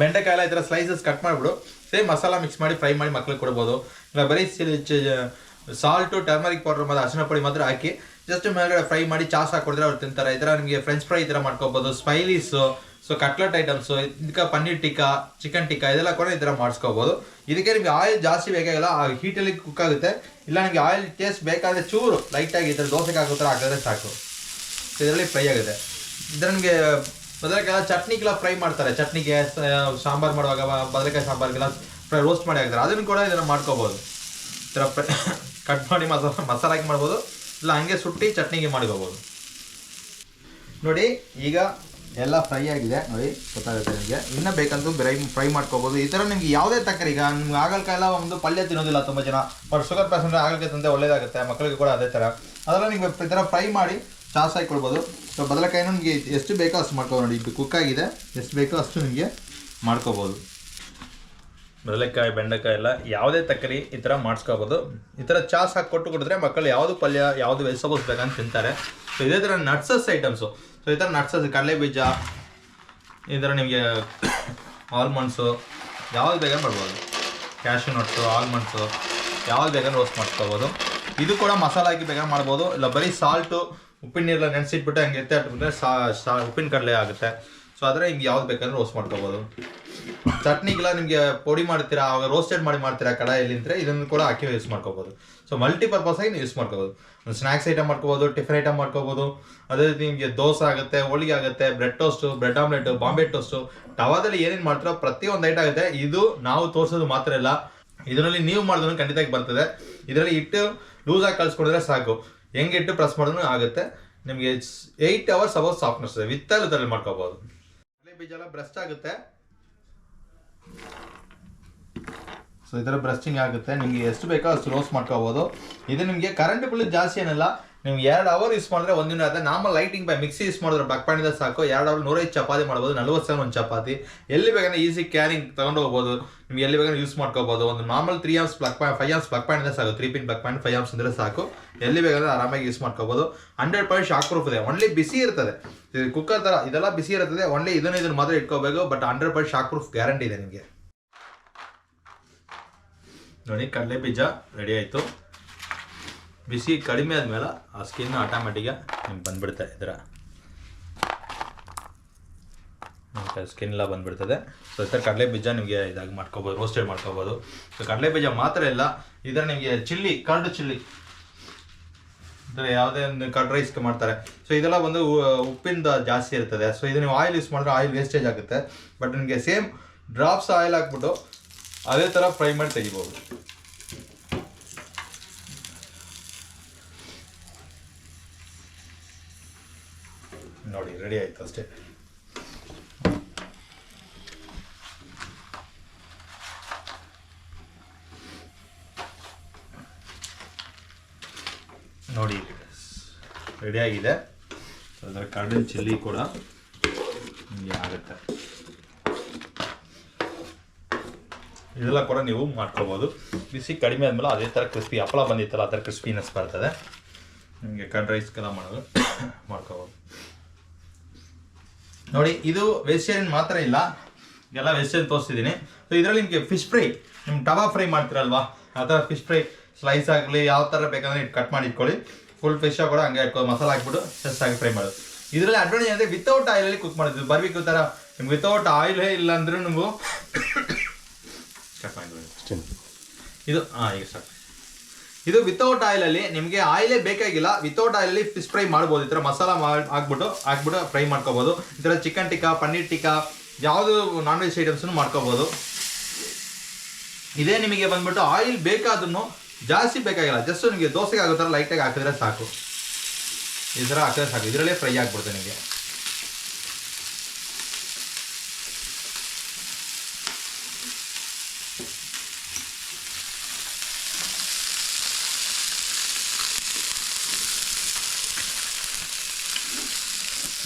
ಬೆಂಡೆಕಾಯಿ ಎಲ್ಲ ಈ ಥರ ಸ್ಲೈಸಸ್ ಕಟ್ ಮಾಡಿಬಿಡು. ಸೇಮ್ ಮಸಾಲ ಮಿಕ್ಸ್ ಮಾಡಿ ಫ್ರೈ ಮಾಡಿ ಮಕ್ಳಿಗೆ ಕೊಡ್ಬೋದು. ಇಲ್ಲ, ಬರೀ ಸಾಲ್ಟು ಟರ್ಮರಿಕ್ ಪೌಡರ್ ಮತ್ತು ಹಸಿನ ಪುಡಿ ಮಾತ್ರ ಹಾಕಿ ಜಸ್ಟ್ ಮೇಲ್ಗಡೆ ಫ್ರೈ ಮಾಡಿ ಚಾಸ್ ಹಾಕೊಡಿದ್ರೆ ಅವ್ರು ತಿಂತಾರೆ. ಈ ಥರ ನಿಮಗೆ ಫ್ರೆಂಚ್ ಫ್ರೈ ಈ ಥರ ಮಾಡ್ಕೋಬೋದು ಸ್ಪೈಲೀಸು ಸೊ ಕಟ್ಲೆಟ್ ಐಟಮ್ಸು ಇದಕ್ಕೆ ಪನ್ನೀರ್ ಟಿಕ್ಕಾ ಚಿಕನ್ ಟಿಕ್ಕಾ ಇದೆಲ್ಲ ಕೂಡ ಈ ಥರ ಮಾಡಿಸ್ಕೋಬೋದು. ಇದಕ್ಕೆ ನಿಮಗೆ ಆಯಿಲ್ ಜಾಸ್ತಿ ಬೇಕಾಗಿಲ್ಲ ಆ ಹೀಟಲ್ಲಿ ಕುಕ್ ಆಗುತ್ತೆ. ಇಲ್ಲ ನಿಮಗೆ ಆಯಿಲ್ ಟೇಸ್ಟ್ ಬೇಕಾದರೆ ಚೂರು ಲೈಟಾಗಿ ಈ ಥರ ದೋಸೆಗೆ ಹಾಕೋ ಥರ ಹಾಕಿದ್ರೆ ಸಾಕು. ಇದರಲ್ಲಿ ಫ್ರೈ ಆಗುತ್ತೆ. ಇದರ ನಿಮಗೆ ಬದನೆಕಾಯಿ ಚಟ್ನಿಗೆಲ್ಲ ಫ್ರೈ ಮಾಡ್ತಾರೆ. ಚಟ್ನಿಗೆ ಸಾಂಬಾರು ಮಾಡುವಾಗ ಬದನೆಕಾಯಿ ಸಾಂಬಾರ್ಗೆಲ್ಲ ಫ್ರೈ ರೋಸ್ಟ್ ಮಾಡಿ ಹಾಕ್ತಾರೆ. ಅದನ್ನು ಕೂಡ ಇದನ್ನು ಮಾಡ್ಕೋಬೋದು. ಈ ಥರ ಕಟ್ ಮಾಡಿ ಮಸಾಲ ಮಸಾಲ ಹಾಕಿ ಮಾಡ್ಬೋದು. ಇಲ್ಲ, ಹಂಗೆ ಸುಟ್ಟಿ ಚಟ್ನಿಗೆ ಮಾಡ್ಕೋಬೋದು ನೋಡಿ, ಈಗ ಎಲ್ಲ ಫ್ರೈ ಆಗಿದೆ. ನೋಡಿ, ಗೊತ್ತಾಗುತ್ತೆ ನಿಮಗೆ. ಇನ್ನೂ ಬೇಕಂತೂ ಫ್ರೈ ಫ್ರೈ ಮಾಡ್ಕೋಬೋದು. ಈ ಥರ ನಿಮ್ಗೆ ಯಾವುದೇ ತಕ್ಕರಿ ಈಗ ನಿಮ್ಗೆ ಆಗಲ್ಕಾಯಿ ಎಲ್ಲ ಒಂದು ಪಲ್ಯ ತಿನ್ನೋದಿಲ್ಲ ತುಂಬ ಜನ. ಬಟ್ ಶುಗರ್ ಪೇಷಂಟ್ ಆಗಲ್ಕಾಯಿ ತಂದೆ ಒಳ್ಳೇದಾಗುತ್ತೆ, ಮಕ್ಕಳಿಗೆ ಕೂಡ ಅದೇ ಥರ. ಅದೆಲ್ಲ ನಿಮಗೆ ಈ ಥರ ಫ್ರೈ ಮಾಡಿ ಚಾಸ್ ಹಾಕಿ ಕೊಡ್ಬೋದು. ಸೊ ಬದಲಕಾಯಿನೂ ನಿಮಗೆ ಎಷ್ಟು ಬೇಕೋ ಅಷ್ಟು ಮಾಡ್ಕೋಬೋದು. ನೋಡಿ, ಇದು ಕುಕ್ ಆಗಿದೆ. ಎಷ್ಟು ಬೇಕೋ ಅಷ್ಟು ನಿಮಗೆ ಮಾಡ್ಕೋಬೋದು. ಬದನೆಕಾಯಿ ಬೆಂಡೆಕಾಯಿ ಎಲ್ಲ ಯಾವುದೇ ತಕ್ಕರಿ ಈ ಥರ ಮಾಡಿಸ್ಕೋಬೋದು. ಈ ಥರ ಚಾಸ್ ಹಾಕಿ ಕೊಟ್ಟು ಕೊಡಿದ್ರೆ ಮಕ್ಕಳು ಯಾವುದು ಪಲ್ಯ, ಯಾವುದು ವೆಜಿಟಬಲ್ಸ್ ಬೇಕಂತ ತಿಂತಾರೆ. ಸೊ ಇದೇ ಥರ ನಟ್ಸಸ್ ಐಟಮ್ಸು ಸೊ ಈ ಥರ ನಟ್ಸಸ್ ಕಡಲೆ ಬೀಜ ಈ ಥರ ನಿಮಗೆ ಆಲ್ಮಂಡ್ಸು ಯಾವ್ದು ಬೇಗ ಮಾಡ್ಬೋದು. ಕ್ಯಾಶು ನಟ್ಸು ಆಲ್ಮಂಡ್ಸು ಯಾವ್ದು ಬೇಗ ರೋಸ್ಟ್ ಮಾಡ್ಕೋಬೋದು ಇದು ಕೂಡ ಮಸಾಲ ಹಾಕಿ ಬೇಕಾದ್ರೆ ಮಾಡ್ಬೋದು. ಇಲ್ಲ, ಬರೀ ಸಾಲ್ಟು ಉಪ್ಪಿನ ನೀರೆಲ್ಲ ನೆನೆಸಿಟ್ಬಿಟ್ಟು ಹಂಗೆ ಎತ್ತೆ ಹಾಕ್ಬಿಟ್ರೆ ಸಾ ಸಾ, ಉಪ್ಪಿನ ಕಡಲೆ ಆಗುತ್ತೆ. ಸೊ ಆದರೆ ನಿಮ್ಗೆ ಯಾವ್ದು ಬೇಕಾದ್ರೆ ರೋಸ್ಟ್ ಮಾಡ್ಕೋಬೋದು. ಚಟ್ನಿಗೆಲ್ಲ ನಿಮಗೆ ಪೊಡಿ ಮಾಡ್ತೀರಾ ಅವಾಗ ರೋಸ್ಟೆಡ್ ಮಾಡಿ ಮಾಡ್ತೀರಾ ಕಡಾಯಲ್ಲಿ ಅಂದ್ರೆ ಇದನ್ನು ಕೂಡ ಹಾಕಿ ಯೂಸ್ ಮಾಡ್ಕೋಬಹುದು ಸೊ ಮಲ್ಟಿಪರ್ಪಸ್ ಆಗಿ ಯೂಸ್ ಮಾಡ್ಕೋಬಹುದು ಒಂದು ಸ್ನಾಕ್ಸ್ ಐಟಮ್ ಮಾಡ್ಕೋಬಹುದು ಟಿಫನ್ ಐಟಮ್ ಮಾಡ್ಕೋಬಹುದು ಅದೇ ರೀತಿ ನಿಮಗೆ ದೋಸೆ ಆಗುತ್ತೆ, ಹೋಳಿಗೆ ಆಗುತ್ತೆ bread toast bread omelette Bombay toast ಟವಾದಲ್ಲಿ ಏನೇನು ಮಾಡ್ತೀರೋ ಪ್ರತಿಯೊಂದು ಐಟಮ್ ಆಗುತ್ತೆ. ಇದು ನಾವು ತೋರಿಸೋದು ಮಾತ್ರ ಇಲ್ಲ. ಇದರಲ್ಲಿ ನೀವು ಮಾಡಿದ್ರು ಖಂಡಿತವಾಗಿ ಬರ್ತದೆ. ಇದರಲ್ಲಿ ಇಟ್ಟು ಲೂಸ್ ಆಗಿ ಕಳ್ಸ್ಕೊಡಿದ್ರೆ ಸಾಕು. ಹೆಂಗೆ ಇಟ್ಟು ಪ್ರೆಸ್ ಮಾಡಿದ್ರು ಆಗುತ್ತೆ. ನಿಮಗೆ ಏಯ್ಟ್ ಅವರ್ಸ್ ಅವರ್ಸ್ ಸಾಫ್ಟ್ನೆಸ್ ಇದೆ. ವಿತ್ ಇದರಲ್ಲಿ ಮಾಡ್ಕೋಬಹುದು ಬೀಜ ಎಲ್ಲ ಬ್ರಸ್ಟ್ ಆಗುತ್ತೆ. ಸೊ ಇದರ ಬ್ರಸ್ಟಿಂಗ್ ಆಗುತ್ತೆ. ನಿಮಗೆ ಎಷ್ಟು ಬೇಕೋ ಅಷ್ಟು ರೋಸ್ಟ್ ಮಾಡ್ಕೋಬೋದು. ಇದು ನಿಮಗೆ ಕರೆಂಟ್ ಬಿಲ್ ಜಾಸ್ತಿ ಏನಿಲ್ಲ. ನಿಮ್ಗೆ ಎರಡು ಅವರ್ ಯೂಸ್ ಮಾಡಿದ್ರೆ ಒಂದಿನ ಆದ್ರೆ normal lighting by mixie use ಮಾಡಿದ್ರೆ ಬಕ್ ಪಾಯಿಂಟ್ ಸಾಕು. ಎರಡು ಅವರ್ ನೂರೈದು ಚಪಾತಿ ಮಾಡ್ಬೋದು, ನಲ್ವತ್ತು ಸಾವಿರ ಒಂದು ಚಪಾತಿ. ಎಲ್ಲಿ ಬೇಕಾದ್ರೆ ಈಸಿ ಕ್ಯಾರಿಂಗ್ ತಗೊಂಡು ಹೋಗ್ಬೋದು. ನಿಮ್ಗೆ ಎಲ್ಲಿ ಬೇಕಾದ್ರೆ ಯೂಸ್ ಮಾಡ್ಕೋಬೋದು. ಒಂದು normal three amps plug point five amps plug point ಸಾಕು. Three pin block point five amps ಅಂದ್ರೆ ಸಾಕು. ಎಲ್ಲಿ ಬೇಕಾದ್ರೆ ಆರಾಮಾಗಿ ಯೂಸ್ ಮಾಡ್ಕೋಬೋದು. ಹಂಡ್ರೆಡ್ ಪಾಯಿಂಟ್ ಶಾಕ್ ಪ್ರೂಫ್ ಇದೆ. ಒನ್ಲಿ ಬಿಸಿ ಇರ್ತದೆ. ಕುಕ್ಕರ್ ಥರ ಇದೆಲ್ಲ ಬಿಸಿ ಇರ್ತದೆ. ಒನ್ಲಿ ಇದನ್ನ ಇದನ್ನ ಮಾತ್ರ ಇಟ್ಕೋಬೇಕು. But hundred point shock proof guarantee ಇದೆ ನಿಮಗೆ. ನೋಡಿ, ಕಡಲೆ ಬೀಜ ರೆಡಿ ಆಯಿತು. ಬಿಸಿ ಕಡಿಮೆ ಆದಮೇಲೆ ಆ ಸ್ಕಿನ್ ಆಟೋಮೆಟಿಗೆ ನಿಮ್ಗೆ ಬಂದ್ಬಿಡುತ್ತೆ ಇದರ. ಸ್ಕಿನ್ ಎಲ್ಲ ಬಂದ್ಬಿಡ್ತದೆ. ಸೊ ಈ ಥರ ಕಡಲೆ ಬೀಜ ನಿಮಗೆ ಇದಾಗಿ ಮಾಡ್ಕೋಬೋದು ರೋಸ್ಟೆಡ್ ಮಾಡ್ಕೋಬೋದು. ಸೊ ಕಡಲೆ ಬೀಜ ಮಾತ್ರ ಇಲ್ಲ, ಇದರ ನಿಮಗೆ ಚಿಲ್ಲಿ ಕರ್ಡ್ ಚಿಲ್ಲಿ. ಅಂದರೆ ಯಾವುದೇ ಒಂದು ಕರ್ಡ್ ರೈಸ್ಗೆ ಮಾಡ್ತಾರೆ. ಸೊ ಇದೆಲ್ಲ ಒಂದು ಉಪ್ಪಿಂದ ಜಾಸ್ತಿ ಇರ್ತದೆ. ಸೊ ಇದು ನೀವು ಆಯಿಲ್ ಯೂಸ್ ಮಾಡಿದ್ರೆ ಆಯಿಲ್ ವೇಸ್ಟೇಜ್ ಆಗುತ್ತೆ. ಬಟ್ ನಿಮಗೆ ಸೇಮ್ ಡ್ರಾಪ್ಸ್ ಆಯಿಲ್ ಹಾಕ್ಬಿಟ್ಟು ಅದೇ ಥರ ಫ್ರೈ ಮಾಡಿ ತೆಗಿಬೋದು. ನೋಡಿ ರೆಡಿ ಆಯ್ತು ಅಷ್ಟೇ. ನೋಡಿ ರೆಡಿ ಆಗಿದೆ. ಅದರ ಕಣ್ಣಿನ ಚಿಲ್ಲಿ ಕೂಡ ನಿಮಗೆ ಆಗುತ್ತೆ. ಇದೆಲ್ಲ ಕೂಡ ನೀವು ಮಾಡ್ಕೋಬೋದು ಬಿಸಿ, ಕಡಿಮೆ ಆದಮೇಲೆ ಅದೇ ಥರ ಕ್ರಿಸ್ಪಿ ಹಪ್ಪಳ ಬಂದಿತ್ತಲ್ಲ, ಆ ಥರ ಕ್ರಿಸ್ಪಿನೆಸ್ ಬರ್ತದೆ. ನಿಮಗೆ ಕರ್ಡ್ ರೈಸ್ಗೆಲ್ಲ ಮಾಡೋದು ಮಾಡ್ಕೋಬೋದು ನೋಡಿ ಇದು ವೆಜಿಟೇರಿಯನ್ ಮಾತ್ರ ಇಲ್ಲ. ಎಲ್ಲ ವೆಜಿಟೇರಿಯನ್ ತೋರಿಸ್ತಿದ್ದೀನಿ ಸೊ ಇದರಲ್ಲಿ ನಿಮಗೆ ಫಿಶ್ ಫ್ರೈ ನಿಮ್ಮ ಟವಾ ಫ್ರೈ ಮಾಡ್ತೀರಲ್ವಾ? ಆ ಥರ ಫಿಶ್ ಫ್ರೈ ಸ್ಲೈಸ್ ಆಗಲಿ ಯಾವ ಥರ ಬೇಕಂದ್ರೆ ಕಟ್ ಮಾಡಿ ಇಟ್ಕೊಳ್ಳಿ. ಫುಲ್ ಫಿಶ್ ಕೂಡ ಹಂಗೆ ಇಟ್ಕೊಳ್ಳಿ ಮಸಾಲ ಹಾಕ್ಬಿಟ್ಟು ಜಸ್ಟ್ ಆಗಿ ಫ್ರೈ ಮಾಡೋದು. ಇದರಲ್ಲಿ ಅಡ್ವಾಂಟೇಜ್ ಅಂದರೆ ವಿತೌಟ್ ಆಯಿಲಲ್ಲಿ ಕುಕ್ ಮಾಡಿದ್ವಿ ಬರ್ಬೇಕು ಥರ. ನಿಮ್ಗೆ ವಿತೌಟ್ ಆಯಿಲೇ ಇಲ್ಲ ಅಂದ್ರೂ ನೀವು ಕಟ್ ಮಾಡಿ ಇದು ಹಾಂ ಈಗ ಸಾಕು ಇದು ವಿತೌಟ್ ಆಯಿಲಲ್ಲಿ ನಿಮಗೆ ಆಯಿಲೇ ಬೇಕಾಗಿಲ್ಲ ವಿತೌಟ್ ಆಯಿಲಲ್ಲಿ ಫಿಶ್ ಫ್ರೈ ಮಾಡ್ಬೋದು. ಈ ಥರ ಮಸಾಲ ಹಾಕ್ಬಿಟ್ಟು ಹಾಕ್ಬಿಟ್ಟು ಫ್ರೈ ಮಾಡ್ಕೋಬೋದು. ಈ ಥರ ಚಿಕನ್ ಟಿಕ್ಕಾ ಪನ್ನೀರ್ ಟಿಕ್ಕಾ ಯಾವುದು ನಾನ್ ವೆಜ್ ಐಟಮ್ಸನ್ನು ಮಾಡ್ಕೋಬೋದು. ಇದೇ ನಿಮಗೆ ಬಂದ್ಬಿಟ್ಟು ಆಯಿಲ್ ಬೇಕಾದ್ರೂ ಜಾಸ್ತಿ ಬೇಕಾಗಿಲ್ಲ. ಜಸ್ಟ್ ನಿಮಗೆ ದೋಸೆಗೆ ಆಗೋ ಥರ ಲೈಟಾಗಿ ಹಾಕಿದ್ರೆ ಸಾಕು. ಈ ಥರ ಹಾಕಿದ್ರೆ ಸಾಕು. ಇದರಲ್ಲೇ ಫ್ರೈ ಆಗ್ಬಿಡುತ್ತೆ ನಿಮಗೆ.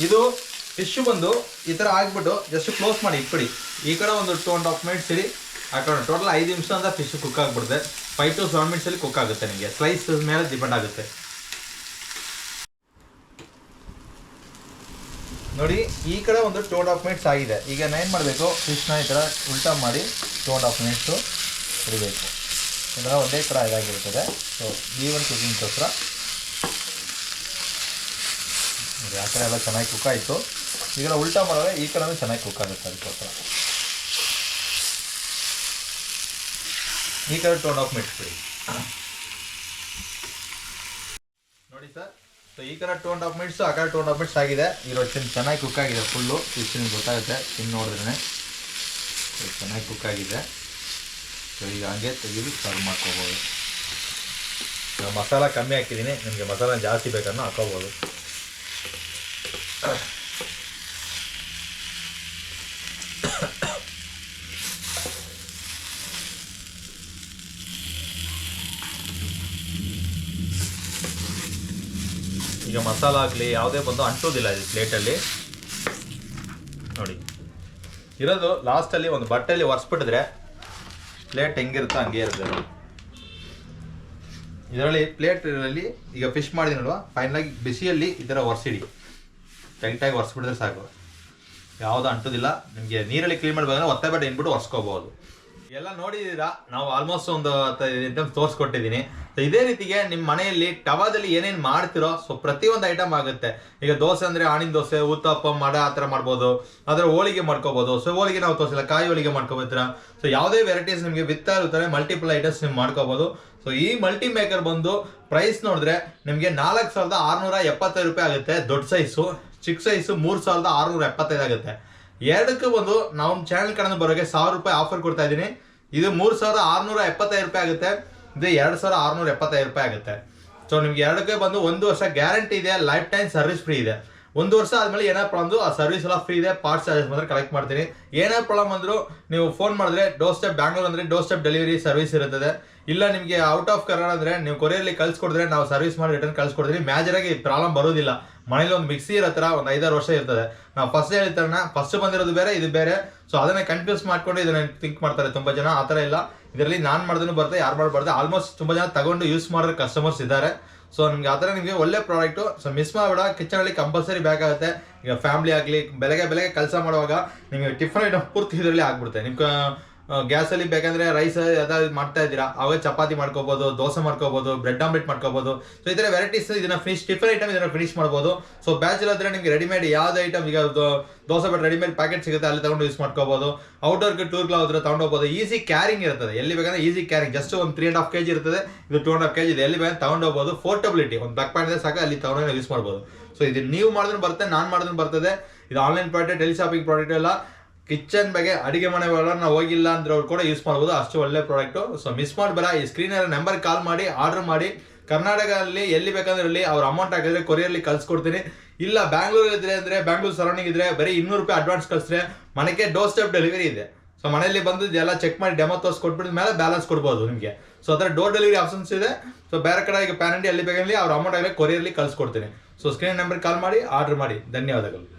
ಇದು ಫಿಶ್ ಬಂದು ಈ ಥರ ಹಾಕ್ಬಿಟ್ಟು ಜಸ್ಟ್ ಕ್ಲೋಸ್ ಮಾಡಿ ಇಟ್ಬಿಡಿ. ಈ ಕಡೆ ಒಂದು ಟೂ ಆ್ಯಂಡ್ ಹಾಫ್ ಮಿನಿಟ್ಸ್ ಇಡಿ. ಹಾಕೋಣ ಟೋಟಲ್ ಐದು ನಿಮಿಷ ಅಂತ ಫಿಶ್ ಕುಕ್ ಆಗಿಬಿಡುತ್ತೆ ಫೈವ್ ಟು ಸೆವೆನ್ ಮಿನಿಟ್ಸಲ್ಲಿ ಕುಕ್ ಆಗುತ್ತೆ ನಿಮಗೆ. ಸ್ಲೈಸ್ ಮೇಲೆ ಡಿಪೆಂಡ್ ಆಗುತ್ತೆ. ನೋಡಿ, ಈ ಕಡೆ ಒಂದು ಟೂ ಆ್ಯಂಡ್ ಹಾಫ್ ಮಿನಿಟ್ಸ್ ಆಗಿದೆ. ಈಗ ನಾನು ಏನು ಮಾಡಬೇಕು? ಫಿಶ್ನ ಈ ಥರ ಉಲ್ಟಾ ಮಾಡಿ ಟೂ ಆ್ಯಂಡ್ ಹಾಫ್ ಮಿನಿಟ್ಸು ಇಡಬೇಕು. ಇದರ ಒಂದೇ ಕಡೆ ಇದಾಗಿರ್ತದೆ. ಸೊ ಈ ಒಂದು ಕುಕಿಂಗ್ಗೋಸ್ಕರ ನೋಡಿ, ಆ ಕಡೆ ಎಲ್ಲ ಚೆನ್ನಾಗಿ ಕುಕ್ ಆಯಿತು. ಈಗ ಉಲ್ಟಾ ಮಾಡಿದ್ರೆ ಈ ಕಡೆನೂ ಚೆನ್ನಾಗಿ ಕುಕ್ ಆಗುತ್ತೆ ಅದಕ್ಕೋಸ್ಕರ. ಈ ಕಡೆ ಟೂ ಆಫ್ ಬಿಡಿ ನೋಡಿ ಸರ್ ಸೊ ಈ ಕಡೆ ಟೂ ಆ್ಯಂಡ್ ಹಾಫ್ ಮಿನಿಟ್ಸು ಆ ಕಡೆ ಟೂ ಆ್ಯಂಡ್ ಹಾಫ್ ಮಿನಿಟ್ಸ್ ಆಗಿದೆ ಈಗ ಚೆನ್ನಾಗಿ ಕುಕ್ ಆಗಿದೆ ಫುಲ್ಲು ಇಷ್ಟು ಗೊತ್ತಾಗುತ್ತೆ ತಿಂದು ನೋಡಿದ್ರೆ ಚೆನ್ನಾಗಿ ಕುಕ್ ಆಗಿದೆ. ಸೊ ಈಗ ಹಂಗೆ ತೆಗೆದು ಸರ್ವ್ ಮಾಡ್ಕೋಬೋದು. ಮಸಾಲ ಕಮ್ಮಿ ಹಾಕಿದ್ದೀನಿ ನಿಮಗೆ ಮಸಾಲ ಜಾಸ್ತಿ ಬೇಕನ್ನೋ ಹಾಕೋಬೋದು. ಈಗ ಮಸಾಲ ಆಗಲಿ, ಯಾವುದೇ ಬಂದು ಅಂಟೋದಿಲ್ಲ ಇದು ಪ್ಲೇಟಲ್ಲಿ ನೋಡಿ. ಇರೋದು ಲಾಸ್ಟಲ್ಲಿ ಒಂದು ಬಟ್ಟೆಯಲ್ಲಿ ಒರೆಸ್ಬಿಟ್ಟಿದ್ರೆ ಪ್ಲೇಟ್ ಹೆಂಗಿರುತ್ತೋ ಹಂಗೆ ಇರುತ್ತೆ ಪ್ಲೇಟ್ ಇದರಲ್ಲಿ ಈಗ ಫಿಶ್ ಮಾಡಿದಿನಲ್ವಾ ಫೈನಲಾಗಿ ಬಿಸಿಯಲ್ಲಿ ಈ ಥರ ಒರೆಸಿಡಿ. ಟೈಟಾಗಿ ಒರೆಸ್ಬಿಟ್ರೆ ಸಾಕು. ಯಾವುದು ಅಂಟೋದಿಲ್ಲ. ನಿಮಗೆ ನೀರಲ್ಲಿ ಕ್ಲೀನ್ ಮಾಡಬೇಕಂದ್ರೆ ಒತ್ತೆ ಬೇಡ ಇನ್ಬಿಟ್ಟು ಒರೆಸ್ಕೋಬೋದು. ಎಲ್ಲ ನೋಡಿದ್ದೀರಾ ನಾವು ಆಲ್ಮೋಸ್ಟ್ ಒಂದು ಐಟಮ್ಸ್ ತೋರಿಸ್ಕೊಟ್ಟಿದ್ದೀನಿ ಸೊ ಇದೇ ರೀತಿಗೆ ನಿಮ್ಮ ಮನೆಯಲ್ಲಿ ಟವಾದಲ್ಲಿ ಏನೇನು ಮಾಡ್ತಿರೋ ಸೊ ಪ್ರತಿಯೊಂದು ಐಟಮ್ ಆಗುತ್ತೆ. ಈಗ ದೋಸೆ ಅಂದರೆ ಆಣಿನ ದೋಸೆ ಉತ್ತಪ್ಪ ಮಡ ಆ ಥರ ಮಾಡ್ಬೋದು. ಅದರ ಹೋಳಿಗೆ ಮಾಡ್ಕೋಬೋದು. ಸೊ ಹೋಳಿಗೆ ನಾವು ತೋರಿಸಿಲ್ಲ. ಕಾಯಿ ಹೋಳಿಗೆ ಮಾಡ್ಕೋಬೋದ್ರ ಸೊ ಯಾವುದೇ ವೆರೈಟೀಸ್ ನಿಮಗೆ ವಿತ್ತಾ ಇರ್ತಾರೆ ಮಲ್ಟಿಪಲ್ ಐಟಮ್ಸ್ ನೀವು ಮಾಡ್ಕೋಬೋದು. ಸೊ ಈ ಮಲ್ಟಿ ಮೇಕರ್ ಬಂದು ಪ್ರೈಸ್ ನೋಡಿದ್ರೆ ನಿಮಗೆ ನಾಲ್ಕು ಸಾವಿರದ ಆರುನೂರ ಎಪ್ಪತ್ತೈದು ರೂಪಾಯಿ ಆಗುತ್ತೆ, ದೊಡ್ಡ ಸೈಜು ಚಿಕ್ಕ ಸೈಸು ಮೂರು ಸಾವಿರದ ಆರುನೂರ ಎಪ್ಪತ್ತೈದು ಆಗುತ್ತೆ. ಎರಡಕ್ಕೂ ಒಂದು, ನಾವು ಚಾನಲ್ ಕಡೆಯಿಂದ ಬರೋಕ್ಕೆ ಸಾವಿರ ರೂಪಾಯಿ ಆಫರ್ ಕೊಡ್ತಾ ಇದ್ದೀನಿ. ಇದು ಮೂರು ಸಾವಿರದ ಆರ್ನೂರ ಎಪ್ಪತ್ತೈದು ರೂಪಾಯಿ ಆಗುತ್ತೆ. ಇದು ಎರಡು ಸಾವಿರ ಆರ್ನೂರ ಎಪ್ಪತ್ತೈದು ರೂಪಾಯಿ ಆಗುತ್ತೆ. ಸೊ ನಿಮ್ಗೆ ಎರಡಕ್ಕೆ ಬಂದು ಒಂದು ವರ್ಷ ಗ್ಯಾರಂಟಿ ಇದೆ ಲೈಫ್ ಟೈಮ್ ಸರ್ವಿಸ್ ಫ್ರೀ ಇದೆ. ಒಂದು ವರ್ಷ ಆದ್ಮೇಲೆ ಏನಾರ ಪ್ರಾಬ್ಲಮ್ ಆ ಸರ್ವಿಸ್ ಎಲ್ಲ ಫ್ರೀ ಇದೆ ಪಾರ್ಟ್ಸ್ ಚಾರ್ಜಸ್ ಮಾತ್ರ ಕಲೆಕ್ಟ್ ಮಾಡ್ತೀನಿ. ಏನೇ ಪ್ರಾಬ್ಲಮ್ ಅಂದರೂ ನೀವು ಫೋನ್ ಮಾಡಿದ್ರೆ ಡೋರ್ ಸ್ಟೆಪ್ ಬ್ಯಾಂಗ್ಳೂರ್ ಅಂದರೆ ಡೋರ್ ಸ್ಟೆಪ್ ಡೆಲಿವರಿ ಸರ್ವಿಸ್ ಇರುತ್ತದೆ. ಇಲ್ಲ, ನಿಮಗೆ ಔಟ್ ಆಫ್ ಕರ್ನಾಟಕ ಅಂದ್ರೆ ನೀವು ಕೊರಿಯರ್ಲಿ ಕಳ್ಸಿಕೊಡಿದ್ರೆ ನಾವು ಸರ್ವಿಸ್ ಮಾಡಿ ರಿಟರ್ನ್ ಕಳ್ಸಿಕೊಡ್ತೀವಿ. ಆಗಿ ಪ್ರಾಬ್ಲಮ್ ಬರೋದಿಲ್ಲ. ಮನೇಲಿ ಒಂದು ಮಿಕ್ಸಿ ಥರ ಒಂದು ಐದಾರು ವರ್ಷ ಇರ್ತದೆ. ನಾವು ಫಸ್ಟ್ ಹೇಳ್ತಾರಣ ಫಸ್ಟ್ ಬಂದಿರೋದು ಬೇರೆ, ಇದು ಬೇರೆ. ಸೊ ಅದನ್ನ ಕನ್ಫ್ಯೂಸ್ ಮಾಡ್ಕೊಂಡು ಇದನ್ನ ಥಿಂಕ್ ಮಾಡ್ತಾರೆ ತುಂಬಾ ಜನ. ಆ ಥರ ಇಲ್ಲ. ಇದರಲ್ಲಿ ನಾನು ಮಾಡಿದ್ರು ಬರುತ್ತೆ ಯಾರು ಮಾಡಬಾರ್ದು ಆಲ್ಮೋಸ್ಟ್ ತುಂಬಾ ಜನ ತಗೊಂಡು ಯೂಸ್ ಮಾಡೋ ಕಸ್ಟಮರ್ಸ್ ಇದ್ದಾರೆ. ಸೊ ನಿಮ್ಗೆ ಆ ಥರ ನಿಮಗೆ ಒಳ್ಳೆ ಪ್ರಾಡಕ್ಟು ಸೊ ಮಿಸ್ ಮಾಡಬೇಡ. ಕಿಚನ್ ಅಲ್ಲಿ ಕಂಪಲ್ಸರಿ ಬೇಕಾಗುತ್ತೆ ಈಗ ಫ್ಯಾಮಿಲಿ ಆಗಲಿ, ಬೆಳಗ್ಗೆ ಬೆಳಗ್ಗೆ ಕೆಲಸ ಮಾಡುವಾಗ ನಿಮಗೆ ಟಿಫನ್ ಐಟಮ್ ಪೂರ್ತಿ ಇದರಲ್ಲಿ ಆಗ್ಬಿಡುತ್ತೆ. ನಿಮ್ಗೆ ಗ್ಯಾಸಲ್ಲಿ ಬೇಕಂದ್ರೆ ರೈಸ್ ಯಾವ್ದಾದ್ರು ಮಾಡ್ತಾ ಇದ್ದೀರಾ. ಅವಾಗ ಚಪಾತಿ ಮಾಡ್ಕೋಬಹುದು ದೋಸೆ ಮಾಡ್ಕೋಬಹುದು ಬ್ರೆಡ್ ಆಮ್ಲೆಟ್ ಮಾಡ್ಕೋಬಹುದು ಸೊ ಈ ವೆರೈಟೀಸ್ ಇದನ್ನ ಫಿನಿಶ್ ಟಿಫನ್ ಐಟಮ್ ಇದನ್ನ ಫಿನಿಶ್ ಮಾಡ್ಬೋದು. ಸೊ ಬ್ಯಾಚಲ್ ಆದ್ರೆ ನಿಮ್ಗೆ ರೆಡಿಮೇಡ್ ಯಾವ್ದು ಐಟಮ್ ಈಗ ದೋಸೆ ಬಟ್ ರೆಡಿಮೇಡ್ ಪ್ಯಾಕೆಟ್ ಸಿಗುತ್ತೆ, ಅಲ್ಲಿ ತಗೊಂಡು ಯೂಸ್ ಮಾಡ್ಕೋಬಹುದು ಔಟ್ಡೋರ್ಗೆ ಟೂರ್ಗಳ ಹೋದ್ರೆ ತಗೊಂಡು ಈಸಿ ಕ್ಯಾರಿಂಗ್ ಇರ್ತದೆ. ಎಲ್ಲಿ ಬೇಕಂದ್ರೆ ಈಸಿ ಕ್ಯಾರಿಂಗ್ ಜಸ್ಟ್ ಒಂದು ತ್ರೀ ಅಂಡ್ ಹಾಫ್ ಕೆಜಿ ಇರ್ತದೆ. ಇದು ಟೂ ಅಂಡ್ ಹಾಫ್ ಕೆಜಿ ಇದೆ. ಎಲ್ಲಿ ಬೇಕಂದ್ರೆ ತಗೊಂಡು ಹೋಗ್ಬೋದು. ಪೋರ್ಟಬಿಲಿಟಿ ಒಂದು ಬ್ಯಾಕ್ ಪ್ಯಾಂಟ್ ಸಾಕು, ಅಲ್ಲಿ ತಗೊಂಡು ಯೂಸ್ ಮಾಡ್ಬೋದು. ಸೊ ಇದು ನೀವು ಮಾಡಿದ್ರು ಬರುತ್ತೆ, ನಾನು ಮಾಡಿದ್ರು ಬರ್ತದೆ. ಇದು online product tele shopping product ಎಲ್ಲ ಕಿಚನ್ ಬಗ್ಗೆ ಅಡಿಗೆ ಮನೆ ನಾವು ಹೋಗಿಲ್ಲ ಅಂದ್ರೆ ಅವ್ರು ಕೂಡ ಯೂಸ್ ಮಾಡ್ಬೋದು. ಅಷ್ಟು ಒಳ್ಳೆ ಪ್ರಾಡಕ್ಟ್ ಸೊ ಮಿಸ್ ಮಾಡಬೇಡ. ಈ ಸ್ಕ್ರೀನ್ ನಂಬರ್ ಕಾಲ್ ಮಾಡಿ ಆರ್ಡರ್ ಮಾಡಿ. ಕರ್ನಾಟಕದಲ್ಲಿ ಎಲ್ಲಿ ಬೇಕಂದ್ರೆ ಅಲ್ಲಿ ಅವ್ರ ಅಮೌಂಟ್ ಹಾಕಿದ್ರೆ ಕೊರಿಯರ್ಲಿ ಕಳ್ಸಿಕೊಡ್ತೀನಿ. ಇಲ್ಲ ಬ್ಯಾಂಗ್ಳೂರ್ ಇದ್ರೆ ಅಂದ್ರೆ ಬ್ಯಾಂಗ್ಳೂರ್ ಸರೌಂಡಿಂಗ್ ಇದ್ರೆ, ಬರೀ ಇನ್ನೂರು ರೂಪಾಯಿ ಅಡ್ವಾನ್ಸ್ ಕಳಿಸ್ರೆ ಮನೆಗೆ ಡೋರ್ ಸ್ಟೆಪ್ ಡೆಲಿವರಿ ಇದೆ. ಸೊ ಮನೆಯಲ್ಲಿ ಬಂದು ಎಲ್ಲ ಚೆಕ್ ಮಾಡಿ ಡೆಮೋ ತೋರಿಸಿ ಕೊಟ್ಬಿಟ್ಟು ಮೇಲೆ ಬ್ಯಾಲೆನ್ಸ್ ಕೊಡ್ಬೋದು ನಿಮಗೆ. ಸೊ ಅದರ ಡೋರ್ ಡೆಲಿವರಿ ಆಪ್ಷನ್ಸ್ ಇದೆ. ಸೊ ಬೇರೆ ಕಡೆ ಈಗ ಪ್ಯಾರಂಟಿ ಎಲ್ಲಿ ಬೇಕಲ್ಲಿ ಅವ್ರ ಅಮೌಂಟ್ ಆಗಲಿ ಕೊರಿಯರ್ಲಿ ಕಳ್ಸಿಕೊಡ್ತೀನಿ. ಸೊ ಸ್ಕ್ರೀನ್ ನಂಬರ್ ಕಾಲ್ ಮಾಡಿ ಆರ್ಡರ್ ಮಾಡಿ. ಧನ್ಯವಾದಗಳು.